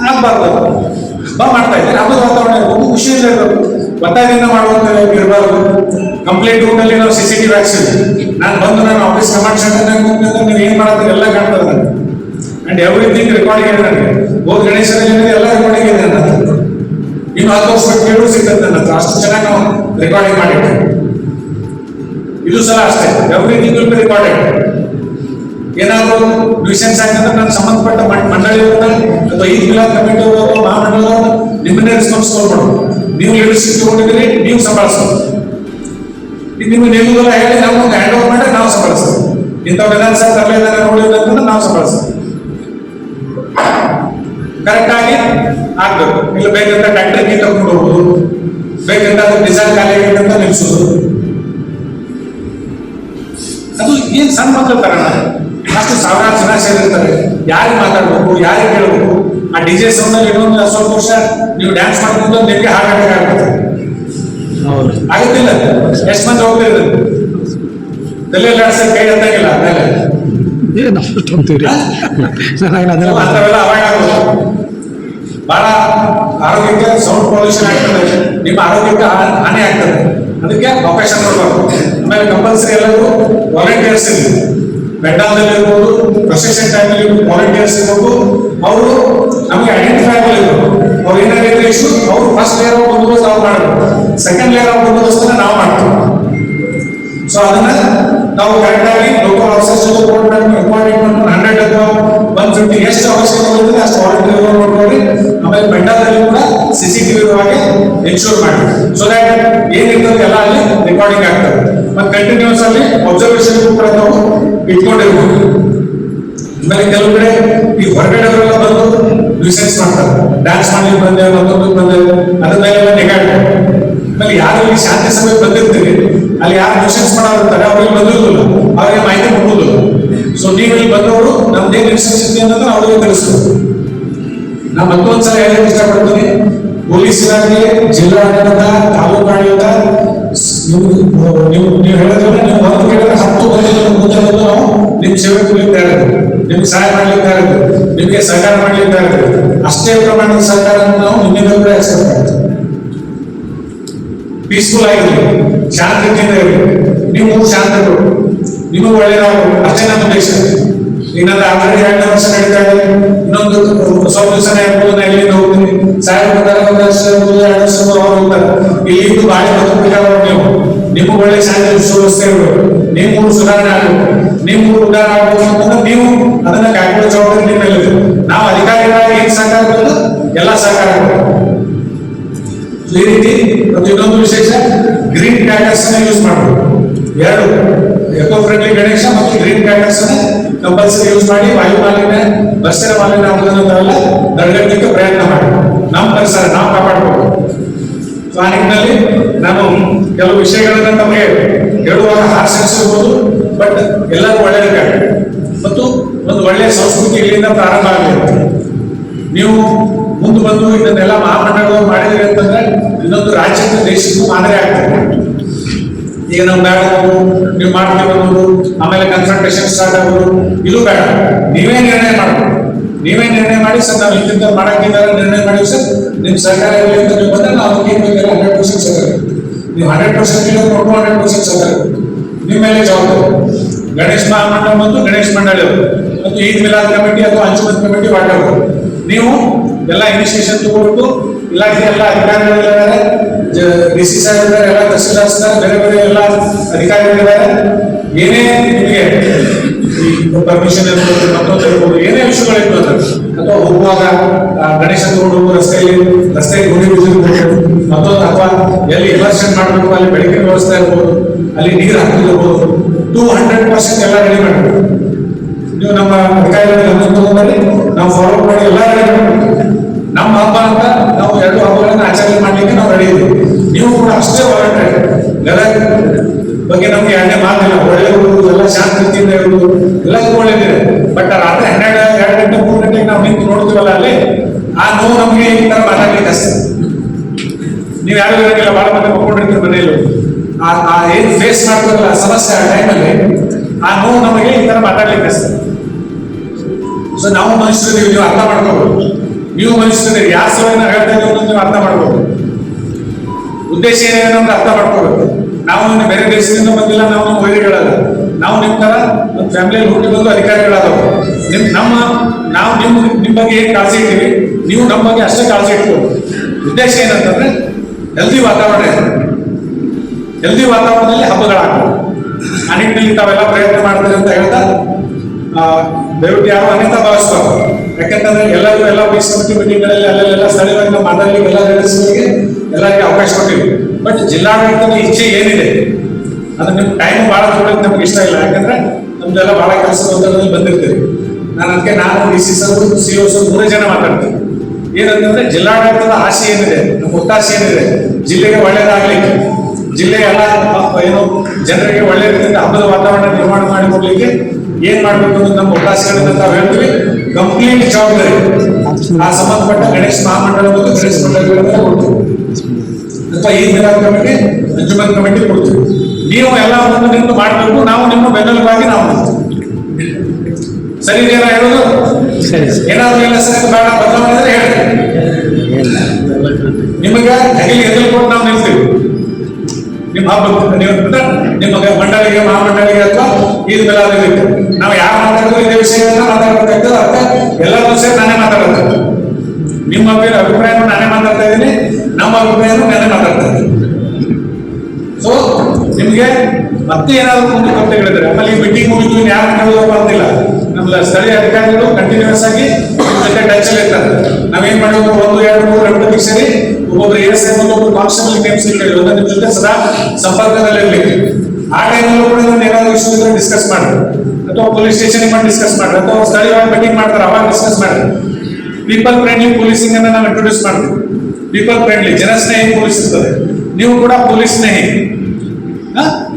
ಆಗ್ಬಾರ್ದು ಹಬ್ಬ ಮಾಡ್ತಾ ಇದ್ದಾರೆ. ಹಬ್ಬದ ವಾತಾವರಣ ಇರಬೇಕು ಖುಷಿಯಿಂದ ಇರಬೇಕು ಒತ್ತಾಯದಿಂದ ಮಾಡುವಂತ ಇರಬಾರ್ದು. ಕಂಪ್ಲೇಂಟ್ ರೂಮಲ್ಲಿ ನಾವು ಸಿ ಸಿ ಟಿವಿ ಹಾಕ್ಸಿದ್ವಿ. ನಾನು ಬಂದು ನಾನು ಆಫೀಸ್ ಕಮಾಂಡ್ ಏನ್ ಮಾಡತ್ತೀರಿ? ಎಲ್ಲ ಕಾಣ್ತದೆ ಅಂಡ್ ಎವ್ರಿಥಿಂಗ್ ರೆಕಾರ್ಡಿಂಗ್ ಇದೆ ನನಗೆ ಹೋದ್ ಗಣೇಶನಲ್ಲಿ ಎಲ್ಲ ರೆಕಾರ್ಡಿಂಗ್ ಇದೆ ನನ್ನ. ಇನ್ನು ಹತ್ತು ವರ್ಷ ಕೇಳು ಸಿಗ್ತದೆ ನನ್ನ ಅಷ್ಟು ಚೆನ್ನಾಗಿ ನಾವು ರೆಕಾರ್ಡಿಂಗ್ ಮಾಡಿದ್ದೆ ಇದು ಸಲ ಅಷ್ಟೇ. ಎವ್ರಿಥಿಂಗ್ ವಿಲ್ ಬಿ ರೆಕಾರ್ಡೆಡ್ ಏನಾದ್ರು ನ್ಯೂಸೆನ್ಸ್ ಆಗಿದ್ರೆ ನಾನು ಸಂಬಂಧಪಟ್ಟ ಮಂಡಳಿಯವರು ಅಥವಾ ಮಿಲಾದ್ ಕಮಿಟಿ ಅವರು ಮಹಾಮಂಡಲದವರು ನಿಮ್ಮನ್ನೇ ರೆಸ್ಪಾನ್ಸ್ ಕೊಡ್ಬೋದು ನೀವು ಲೀಡರ್ಶಿಪ್ ತಗೊಂಡಿದ್ದೀರಿ ನೀವು ಸಂಭಾಳಿಸೋದು ಈಗ ನಿಮ್ಗೆ ನಿಮಗೆಲ್ಲ ಹೇಳಿ, ನಾವು ಒಂದು ಹ್ಯಾಂಡ್ ಓವರ್ ಮಾಡಿ ನಾವು ಸಂಭಾಳಿಸ್ತೀವಿ ಇಂಥ ವಿಧಾನ ಸಹ ತರಲಿದ್ದಾರೆ ನೋಡಿದ್ರೆ ಅಂತಂದ್ರೆ ನಾವು ಸಂಭಾಳಿಸ್ತೀವಿ ಕರೆಕ್ಟ್ ಆಗಿ ಆಗ್ಬೇಕು. ಇಲ್ಲ ಬೇಕಂತ ಟ್ಯಾಕ್ಟರ್ಗೆ ತಗೊಂಡು ಹೋಗುದು. ಬೇಕಂತ ಅದು ಡಿಸೈನ್ ಖಾಲಿ ಅಂತ ನಿಲ್ಸೋದು. ಅದು ಏನ್ ಸಣ್ಣ ಮಕ್ಕಳ ಕಾರಣ ಅಷ್ಟು ಸಾವಿರಾರು ಜನ ಸೇರಿರ್ತಾರೆ. ಯಾರಿಗೆ ಮಾತಾಡ್ಬೇಕು? ಯಾರಿಗೆ ಕೇಳಬೇಕು? ಆ ಡಿಜೆ ಸೌಂಡ್ ಅಲ್ಲಿ ಇನ್ನೊಂದು ಸ್ವಲ್ಪ ವರ್ಷ ನೀವು ಡ್ಯಾನ್ಸ್ ಮಾಡ್ಕೊಂಡು ನಿಮಗೆ ಹಾಡಬೇಕಾಗುತ್ತೆ ಆಗುತ್ತಿಲ್ಲ ಎಷ್ಟು ಮಂದಿ ಹೋಗ್ತಿರ್ತಾರೆ ತಲೆ ಆಡ್ಸಕ್ ಕೈ ಎತ್ತಂಗಿಲ್ಲ ಆಮೇಲೆ ಏನು ಅಷ್ಟು ಅಂತೀರಿ. ಅಂಥವೆಲ್ಲ ಬಹಳ ಆರೋಗ್ಯಕ್ಕೆ ಸೌಂಡ್ ಪೊಲ್ಯೂಷನ್ ಆಗ್ತದೆ. ನಿಮ್ಮ ಆರೋಗ್ಯಕ್ಕೆ ಹಾನಿ ಆಗ್ತದೆ. ಅದಕ್ಕೆ ಅವಕಾಶ ಕೊಡಬೇಕು ಆಮೇಲೆ ಕಂಪಲ್ಸರಿ ಎಲ್ಲರೂ ವಾಲಂಟಿಯರ್ಸ್ ಇರಲಿ ಬೆಂಡಾಲ್ದಲ್ಲಿ ಇರ್ಬೋದು ಪ್ರೊಸೆಷನ್ ಟೈಮಲ್ಲಿ ಇರ್ಬೋದು ವಾಲಂಟಿಯರ್ಸ್ ಇರ್ಬೋದು, ಅವರು ನಮಗೆ ಐಡೆಂಟಿಫೈ ಇರ್ಬೋದು ಅವ್ರು ಏನಾಗೈತೆ ಇಶ್ಯೂ, ಅವ್ರು ಫಸ್ಟ್ ಲೇಯರ್ ಆಫ್ ಬಂದೋಬಸ್ತ್ ಅವ್ರು ಮಾಡಬೇಕು. ಸೆಕೆಂಡ್ ಲೇಯರ್ ಆಫ್ ಬಂದೋಬಸ್ತನ್ನ ನಾವು ಮಾಡ್ತೀವಿ. ಸೊ ಅದನ್ನ ನಾವು ಕರೆಕ್ಟ್ ಆಗಿ ಲೋಕಲ್ ಆಫೀಸರ್ಸ್ ಜೊತೆ ಹಂಡ್ರೆಡ್ ಅಥವಾ ಒನ್ ಫಿಫ್ಟಿ ಎಷ್ಟು ಅವಶ್ಯಕತೆ ಇರುತ್ತೆ ಅಷ್ಟು ವಾಲಂಟಿಯರ್ ನೋಡ್ಕೊಳ್ಳಿ. ಆಮೇಲೆ ಬೆಂಡಾದಲ್ಲಿ ಕೂಡ ಸಿ ಸಿ ಟಿವಿ ಹಾಗೆ ಎನ್ಶೂರ್ ಮಾಡಿ ಸೊ ದಟ್ ಏನಿರ್ತದೆ ಎಲ್ಲ ಅಲ್ಲಿ ರೆಕಾರ್ಡಿಂಗ್ ಆಗ್ತದೆ. ಮತ್ತೆ ಕಂಟಿನ್ಯೂಸ್ ಅಲ್ಲಿ ಅಬ್ಸರ್ವೇಷನ್ ಕೂಡ ನಾವು ಇಟ್ಕೊಂಡಿರ್ಬೋದು. ಆಮೇಲೆ ಕೆಲವು ಕಡೆ ಈ ಹೊರಗಡೆ ಅವರೆಲ್ಲ ಬಂದು ರಿಸರ್ಚ್ ಮಾಡ್ತಾರೆ. ಡ್ಯಾನ್ಸ್ ಮಾಡ್ಲಿಕ್ಕೆ ಬಂದೆ, ಮತ್ತೊಂದು ಬಂದೆ, ಅದ್ರ ಮೇಲೆ ಎಲ್ಲ ನಿಗಾ ಆಮೇಲೆ ಯಾರು ಇಲ್ಲಿ ಶಾಂತಿ ಸಭೆ ಬಂದಿರ್ತೀವಿ ಅಲ್ಲಿ ಯಾರು ಮ್ಯೂಷನ್ಸ್ ಮಾಡೋ ಅವ್ರಿಗೆ ಬಂದಿರೋದಿಲ್ಲ. ಅವ್ರಿಗೆ ಮಾಹಿತಿ ಕೊಡುವುದಿಲ್ಲ. ಸೊ ನೀವು ಇಲ್ಲಿ ಬಂದವರು ನಮ್ದೇನು ಅನ್ನೋದು ಅನ್ನೋದನ್ನ ಅವರಿಗೆ ತಿಳಿಸ್ಬೇಕು ನಾ ಮತ್ತೊಂದ್ಸಲ ಹೇಳಕ್ ಇಷ್ಟಪಡ್ತೀನಿ. ಪೊಲೀಸ್ ಇಲಾಖೆ ಜಿಲ್ಲಾಡಳಿತ ತಾಲೂಕು ಆಡಳಿತ ನೀವು ನೀವು ಹೇಳಿದ್ರೆ ನೀವು ಒಂದು ಕೇಳಿದ್ರೆ ಹತ್ತು ಬಂದಿದ್ದು ಮುಂದೆ ಬಂದು ನಾವು ನಿಮ್ ಸೇವೆ ಕುರಿತಾ ನಿಮ್ಗೆ ಸಹಾಯ ಮಾಡ್ಲಿಕ್ಕೆ ಇರೋದು. ನಿಮ್ಗೆ ಸಹಕಾರ ಮಾಡ್ಲಿಕ್ಕೆ ಇರೋದು. ಅಷ್ಟೇ ಪ್ರಮಾಣದ ಸಹಕಾರ ನಾವು ನಿಮ್ಮಿಂದ ಕೂಡ ಎಕ್ಸ್ಪೆಕ್ಟ್ ಪೀಸ್ಫುಲ್ ಆಗಿರಲಿ ಶಾಂತಿಯಿಂದ ಇರಲಿ. ನೀವು ಶಾಂತರು. ನಿಮಗೆ ಒಳ್ಳೆಯ ಅಷ್ಟೇ ನಮ್ಮ ಉದ್ದೇಶ. ಇನ್ನೊಂದು ಆಲ್ರೆಡಿ ಎರಡು ವರ್ಷ ನಡೀತಾ ಇನ್ನೊಂದು ಸ್ವಲ್ಪ ದಿವಸ ಆಗ್ಬೋದು ನಾ ಎಲ್ಲಿಂದ ಹೋಗ್ತೀನಿ? ಬಂದಾಗ ಒಂದು ವರ್ಷ ಎರಡು ವರ್ಷ ಅವ್ರು ಹೋಗ್ತಾರೆ. ಇಲ್ಲಿ ಬಾಳಿ ಬದುಕಬೇಕಾದ್ರು ನೀವು. ನಿಮಗೆ ಒಳ್ಳೆ ಇರಬೇಕು. ನಿಮ್ಮ ಸುಧಾರಣೆ ಆಗ್ಬೋದು ಅಂತಂದ್ರೆ ನೀವು ಅದನ್ನ ಕಾಯ್ಕೊಳ್ಳೋ ಜವಾಬ್ದಾರಿ ನಿಮ್ಮ. ನಾವು ಅಧಿಕಾರಿಗಳಾಗಿ ಏನ್ ಸಹಕಾರ ಎಲ್ಲ ಸಹಕಾರ ಈ ರೀತಿ ಇನ್ನೊಂದು ವಿಶೇಷ ಗ್ರೀನ್ ಕ್ಯಾಟರ್ಸ್ ಯೂಸ್ ಮಾಡಬೇಕು. ಎರಡು ಎಕೋ ಫ್ರೆಂಡ್ಲಿ ಗಣೇಶ ಮತ್ತು ಗ್ರೀನ್ ಕ್ಯಾಂಡಲ್ಸ್ ಕಂಪಲ್ಸರಿ ಯೂಸ್ ಮಾಡಿ ವಾಯು ಮಾಲಿನ್ಯ ಪರಿಸರ ಮಾಲಿನ್ಯ ಆಗುವುದನ್ನೆಲ್ಲ ತಡೆಗಟ್ಟಲಿಕ್ಕೆ ಪ್ರಯತ್ನ ಮಾಡಿ. ನಮ್ಮ ಪರಿಸರ, ನಾವು ಕಾಪಾಡ್ಬೇಕು. ಸೊ ಆ ನಿಟ್ಟಿನಲ್ಲಿ ನಾನು ಕೆಲವು ವಿಷಯಗಳನ್ನ ತಮಗೆ ಹೇಳುವಾಗ ಅನಿಸಿರ್ಬೋದು ಬಟ್ ಎಲ್ಲರೂ ಒಳ್ಳೆಯದಕ್ಕಾಗಿ ಮತ್ತು ಒಂದು ಒಳ್ಳೆಯ ಸಂಸ್ಕೃತಿ ಇಲ್ಲಿಂದ ಪ್ರಾರಂಭ ಆಗಬೇಕು ನೀವು ಮುಂದೆ ಬಂದು ಇದನ್ನೆಲ್ಲ ಮಹಾಮಂಡಳಗಳು ಮಾಡಿದ್ರಿ ಅಂತಂದ್ರೆ ಇನ್ನೊಂದು ರಾಜ್ಯದ ದೇಶಕ್ಕೂ ಮಾದರಿ ಆಗ್ತದೆ. ಈಗ ನಾವು ಬೇಡ ಹೋಗೋದು ನೀವು ಮಾಡ್ತೀವಿ ಅನ್ನೋದು ಆಮೇಲೆ ಕನ್ಸಲ್ಟೇಷನ್ ಸ್ಟಾರ್ಟ್ ಆಗೋದು ಇದು ಬೇಡ. ನೀವೇ ನಿರ್ಣಯ ಮಾಡಬೇಕು. ನೀವೇ ನಿರ್ಣಯ ಮಾಡಿ ಸರ್, ನಾವು ಇಂತಿಂತ ಮಾಡಕ್ಕಿದ್ದಾರೆ ನಿರ್ಣಯ ಮಾಡಿ ಸರ್ ನಿಮ್ಮ ಸರ್ಕಾರ ಇರಲಿ ಅಂತ ನೀವು ಬಂದ್ರೆ ನಾವು ಅದಕ್ಕೆ ಹಂಡ್ರೆಡ್ ಪರ್ಸೆಂಟ್ ಸರ್ಕಾರ ನೀವು ಹಂಡ್ರೆಡ್ ಪರ್ಸೆಂಟ್ ಇಲ್ಲ ಕೊಟ್ಟು ಹಂಡ್ರೆಡ್ ಪರ್ಸೆಂಟ್ ಸರ್ಕಾರ ನಿಮ್ಮ ಮೇಲೆ ಜವಾಬ್ದಾರಿ. ಗಣೇಶ್ ಮಹಾಮಂಡಲ ಮತ್ತು ಗಣೇಶ್ ಮಂಡಳಿಯವರು ಮತ್ತು ಈದ್ ಮಿಲಾದ್ ಕಮಿಟಿ ಅಥವಾ ಅಂಚುಮತ್ ಕಮಿಟಿ ವಾಟರ್ ನೀವು ಎಲ್ಲ ಇನಿಷಿಯೇಷನ್ ತಗೊಂಡು ಇಲಾಖೆ ಎಲ್ಲ ಅಧಿಕಾರಿಗಳಿದ್ದಾರೆ ಡಿ ಸಿ ಸಾಹೇಬ್ ಇದ್ದಾರೆ ಎಲ್ಲ ತಹಸೀಲ್ದಾರ್ ಬೇರೆ ಬೇರೆ ಎಲ್ಲ ಅಧಿಕಾರಿಗಳಿದ್ದಾರೆ. ಏನೇ ನಿಮಗೆ ಪರ್ಮಿಷನ್ ಇರ್ಬೋದು ಮತ್ತೊಂದು ಇರ್ಬೋದು ಏನೇ ವಿಷಯಗಳಿತ್ತು ಅಂದ್ರೆ ಅಥವಾ ಹೋಗುವಾಗ ಗಣೇಶ ತಗೊಂಡು ರಸ್ತೆಯಲ್ಲಿ ರಸ್ತೆ ಗುಡಿ ಬಿದ್ದಿರ್ಬೋದು ಮತ್ತೊಂದು, ಅಥವಾ ಎಲ್ಲಿ ಎಲೆಕ್ಷನ್ ಮಾಡಬೇಕು, ಅಲ್ಲಿ ಬೆಳಕಿನ ವ್ಯವಸ್ಥೆ ಇರ್ಬೋದು, ಅಲ್ಲಿ ನೀರು ಹಾಕಿರ್ಬೋದು ಟೂ ಹಂಡ್ರೆಡ್ ಪರ್ಸೆಂಟ್ ಎಲ್ಲ ರೆಡಿ ಮಾಡಬೇಕು. ನೀವು ನಮ್ಮ ಅಧಿಕಾರಿಗಳಿಗೆ ಅನುಮತಿ ತಗೊಂಡ್ಬರ್ರಿ ನಾವು ಫಾಲೋ ಮಾಡಿ ಎಲ್ಲ ರೆಡಿ ಮಾಡಬೇಕು. ನಮ್ಮ ಹಬ್ಬ ಅಂತ ನಾವು ಎರಡು ಹಬ್ಬಗಳನ್ನ ಆಚರಣೆ ಮಾಡ್ಲಿಕ್ಕೆ ನಾವು ರೆಡಿ ಇದ್ದೀವಿ. ನೀವು ಕೂಡ ಅಷ್ಟೇ ಗದಗ ಬಗ್ಗೆ ನಮ್ಗೆ ಎರಡನೇ ಮಾತಿಲ್ಲ ಒಳ್ಳೆಯವರು ಎಲ್ಲ ಶಾಂತಿಯಿಂದ ಇರುವುದು ಎಲ್ಲ ಒಳ್ಳೆದಿದೆ. ಬಟ್ ರಾತ್ರಿ ಹನ್ನೆರಡು, ಎರಡು ಗಂಟೆ, ಮೂರು ಗಂಟೆಗೆ ನಾವು ನಿಂತು ನೋಡ್ತೀವಲ್ಲ ಅಲ್ಲಿ? ಆ ನೋವು ನಮಗೆ ಈ ತರ ಮಾತಾಡ್ಲಿಕ್ಕೆ ಅಷ್ಟೇ ನೀವು ಯಾರು ಇರೋದಿಲ್ಲ ಬಹಳ ಮಂದಿ ಮಕ್ಕೊಂಡಿರ್ತೀವಿ ಮನೆಯಲ್ಲಿ. ಆ ಏನ್ ಫೇಸ್ ಮಾಡ್ತಾರಲ್ಲ ಸಮಸ್ಯೆ ಆ ಟೈಮಲ್ಲಿ ಆ ನೋವು ನಮಗೆ ಈ ತರ ಮಾತಾಡ್ಲಿಕ್ಕೆ ಅಷ್ಟೇ. ಸೊ ನಾವು ಮನುಷ್ಯರು, ನೀವು ಅರ್ಥ ಮಾಡ್ಕೋಬೇಕು ನೀವು ಮನಸ್ಸಿನಲ್ಲಿ ಯಾರ ಸಲುವಾಗಿ ಹೇಳ್ತಾ ಇದ್ದೀವಿ ನೀವು ಅರ್ಥ ಮಾಡ್ಕೋಬೇಕು ಉದ್ದೇಶ ಏನೇನು ಅಂತ ಅರ್ಥ ಮಾಡ್ಕೋಬೇಕು. ನಾವು ನಿಮ್ಮ ಬೇರೆ ದೇಶದಿಂದ ಬಂದಿಲ್ಲ, ನಾವು ನಮ್ಮ ವೈರಿಗಳಲ್ಲ ನಾವು ನಿಮ್ಮ ತರ ನಮ್ಮ ಫ್ಯಾಮಿಲಿಯಲ್ಲಿ ಹುಟ್ಟಿ ಬಂದು ಅಧಿಕಾರಿಗಳಾದವು ನಿಮ್ ನಮ್ಮ ನಾವು ನಿಮ್ ನಿಮ್ಮ ಬಗ್ಗೆ ಏನು ಕಾಳಜಿ ಇಟ್ಟಿವಿ ನೀವು ನಮ್ಮ ಬಗ್ಗೆ ಅಷ್ಟೇ ಕಾಳಜಿ ಇಟ್ಕೋಬೇಕು. ಉದ್ದೇಶ ಏನಂತಂದ್ರೆ ಹೆಲ್ದಿ ವಾತಾವರಣ ಹೆಲ್ದಿ ವಾತಾವರಣದಲ್ಲಿ ಹಬ್ಬಗಳಾಗ್ತವೆ ಆ ನಿಟ್ಟಿನಲ್ಲಿ ತಾವೆಲ್ಲ ಪ್ರಯತ್ನ ಮಾಡ್ತೀವಿ ಅಂತ ಹೇಳ್ತಾ ದಯವಿಟ್ಟು ಯಾರು ಅನಿತ ಭಾವಿಸ್ತಾರೆ ಯಾಕಂತಂದ್ರೆ ಎಲ್ಲರೂ ಎಲ್ಲ ಕಮಿಟಿ ಮೀಟಿಂಗ್ಗಳಲ್ಲಿ ಅಲ್ಲೆಲ್ಲ ಸ್ಥಳೀಯವಾಗಿ ನಮ್ಮ ಎಲ್ಲ ಲೀಡರ್ಸ್ಗಳಿಗೆ ಎಲ್ಲರಿಗೆ ಅವಕಾಶ ಕೊಟ್ಟಿವಿ ಬಟ್ ಜಿಲ್ಲಾಡಳಿತದ ಇಚ್ಛೆ ಏನಿದೆ? ಅದು ನಿಮ್ಗೆ ಟೈಮ್ ಬಹಳ ಕೊಡೋಕೆ ನಮ್ಗೆ ಇಷ್ಟ ಇಲ್ಲ. ಯಾಕಂದ್ರೆ ನಮ್ದೆಲ್ಲ ಬಹಳ ಕೆಲಸ ಒತ್ತಡದಲ್ಲಿ ಬಂದಿರ್ತೀವಿ ನಾನು ಅದಕ್ಕೆ ನಾನು D C sir C O sir ಮೂರೇ ಜನ ಮಾತಾಡ್ತೀನಿ ಏನಂತಂದ್ರೆ ಜಿಲ್ಲಾಡಳಿತದ ಆಸೆ ಏನಿದೆ? ನಮ್ಮ ಒತ್ತಾಸೆ ಏನಿದೆ? ಜಿಲ್ಲೆಗೆ ಒಳ್ಳೇದಾಗ್ಲಿಕ್ಕೆ ಜಿಲ್ಲೆ ಎಲ್ಲ ಏನು ಜನರಿಗೆ ಒಳ್ಳೆ ರೀತಿಯಿಂದ ಹಬ್ಬದ ವಾತಾವರಣ ನಿರ್ಮಾಣ ಮಾಡಿಕೊಡ್ಲಿಕ್ಕೆ ಏನ್ ಮಾಡ್ಬೇಕು ಅಂತ ನಮ್ಮ ಒತ್ತಾಸೆಗಳನ್ನ ತಾವು ಹೇಳ್ತೀವಿ. ಕಂಪ್ಲೀಟ್ ಜವಾಬ್ದಾರಿ ಆ ಸಂಬಂಧಪಟ್ಟ ಗಣೇಶ ಮಹಾಮಂಡಳ ಮತ್ತು ಗಣೇಶ ಮಂಡಳಿಗಳನ್ನ ಕೊಡ್ತೀವಿ. ಅಥವಾ ಈ ಕಮಿಟಿ ಅಂಜುಮನ್ ಕಮಿಟಿ ಕೊಡ್ತೀವಿ. ನೀವು ಎಲ್ಲ ಒಂದು ನಿಮ್ಮ ಮಾಡಬೇಕು ನಾವು ನಿಮ್ಮ ಬೆನ್ನೆಲುಬಾಗಿ ನಾವು. ಸರಿ ಇದೆಯಲ್ಲ ಹೇಳೋದು? ಏನಾದ್ರು ಇಲ್ಲ ಸರಿ ಬೇಡ ಬದಲಾವಣೆ ಇದ್ರೆ ಹೇಳಿ ನಿಮಗೆ ಹೆಗಲಿ ಹೆಗಲು ಕೊಟ್ಟು ನಾವು ನಿಲ್ತೀವಿ. ಹಬ್ಬಕ್ಕೆ ನೀವು ನಿಮ್ಮ ಮಂಡಳಿಗೆ, ಮಹಾಮಂಡಳಿಗೆ ಅಥವಾ ಮಿಲಾದ್ ಇದಕ್ಕೆ ನಾವು ಯಾರು ಮಾತಾಡಿದ್ರು ಇದೇ ವಿಷಯಗಳನ್ನ ಮಾತಾಡಬೇಕಾಗ್ತದೆ ಅಥವಾ ಎಲ್ಲರೂ ಸೇರಿ ನಾನೇ ಮಾತಾಡೋದು. ನಿಮ್ಮ ಅಭಿ- ಅಭಿಪ್ರಾಯವನ್ನು ನಾನೇ ಮಾತಾಡ್ತಾ ಇದ್ದೀನಿ. ನಮ್ಮ ಅಭಿಪ್ರಾಯವನ್ನು ನಾನೇ ಮಾತಾಡ್ತಾ ಇದ್ದೀನಿ. ಸೊ ನಿಮ್ಗೆ ಮತ್ತೆ ಏನಾದರೂ ಮುಂದೆ ಕೊರತೆಗಳಿದ್ರೆ ಆಮೇಲೆ ಈ ಮೀಟಿಂಗ್ ಮುಗಿದು ಯಾರು ಕೇಳೋದಪ್ಪ ಅಂತಿಲ್ಲ ನಮ್ಮ ಸ್ಥಳೀಯ ಅಧಿಕಾರಿಗಳು ಕಂಟಿನ್ಯೂಸ್ ಆಗಿ ಟಚ್ ಅಲ್ಲಿ ಇರ್ತಾರೆ. ನಾವೇನ್ ಮಾಡೋದು ಒಂದು, ಎರಡು, ಮೂರು ಎರಡು ಸೇರಿ ಒಬ್ಬೊಬ್ರು ಎಸ್ ಐ ಒಬ್ಬೊಬ್ರು ಕಾನ್ಸ್ಟೇಬಲ್ ನೇಮಿಸ್ಲಿಕ್ಕೆ ಹೇಳಿ ಒಂದು ನಿಮ್ ಜೊತೆ ಸದಾ ಸಂಪರ್ಕದಲ್ಲಿ ಇರ್ಲಿಕ್ಕೆ ಆ ಟೈಮಲ್ಲೂ ಕೂಡ ನಾನು ಏನಾದ್ರು ಇಶ್ಯೂ ಇದ್ರೆ ಡಿಸ್ಕಸ್ ಮಾಡ್ರಿ ಅಥವಾ ಪೊಲೀಸ್ ಸ್ಟೇಷನ್ ಮಾಡಿ ಡಿಸ್ಕಸ್ ಮಾಡಿ, ಅಥವಾ ಸ್ಥಳೀಯವಾಗಿ ಮೀಟಿಂಗ್ ಮಾಡ್ತಾರೆ, ಅವಾಗ ಡಿಸ್ಕಸ್ ಮಾಡ್ರಿ ಪೀಪಲ್ ಫ್ರೆಂಡ್ಲಿ ಪೊಲೀಸಿಂಗ್ ಅನ್ನ ನಾವು ಇಂಟ್ರೊಡ್ಯೂಸ್ ಮಾಡ್ತೀವಿ. ಪೀಪಲ್ ಫ್ರೆಂಡ್ಲಿ ಜನಸ್ನೇಹಿ ಪೊಲೀಸ್ ಇರ್ತದೆ. ನೀವು ಕೂಡ ಪೊಲೀಸ್ ಸ್ನೇಹಿ?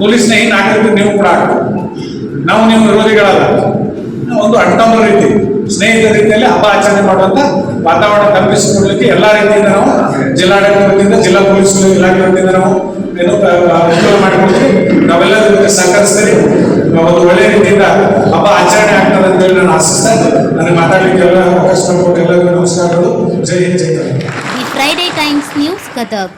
ಪೊಲೀಸ್ ಸ್ನೇಹಿ ನಾಗರಿಕರು ನೀವು ಕೂಡ ಆಗ್ಬೇಕು ನಾವು ನೀವು ವಿರೋಧಿಗಳಲ್ಲ. ನಾವು ಒಂದು ಅಣ್ಣತಮ್ಮರ ರೀತಿ ಸ್ನೇಹಿತರ ರೀತಿಯಲ್ಲಿ ಹಬ್ಬ ಆಚರಣೆ ಮಾಡುವಂತ ವಾತಾವರಣ ಕಲ್ಪಿಸಿಕೊಡ್ಲಿಕ್ಕೆ ಎಲ್ಲಾ ರೀತಿಯಿಂದ ನಾವು ಜಿಲ್ಲಾಡಳಿತದಿಂದ, ಜಿಲ್ಲಾ ಪೊಲೀಸ್ ಇಲಾಖೆ ನಾವು ಏನು ಅನುಕೂಲ ಮಾಡಿಕೊಡ್ತೀವಿ. ನಾವೆಲ್ಲರೂ ಸಹಕರಿಸ್ತೀವಿ. ಒಂದು ಒಳ್ಳೆ ರೀತಿಯಿಂದ ಹಬ್ಬ ಆಚರಣೆ ಆಗ್ತದೆ ಅಂತ ಹೇಳಿ ನಾನು ಆಶಿಸ್ತಾ ನನಗೆ ಮಾತಾಡ್ಲಿಕ್ಕೆ ಎಲ್ಲ ಅವಕಾಶ ಕೊಟ್ಟು ಎಲ್ಲರಿಗೂ ನಮಸ್ಕಾರಗಳು ಜೈ ಹಿಂದ್, ಜೈ ಫ್ರೈಡೇ ಟೈಮ್ಸ್ ನ್ಯೂಸ್ ಗದಗ್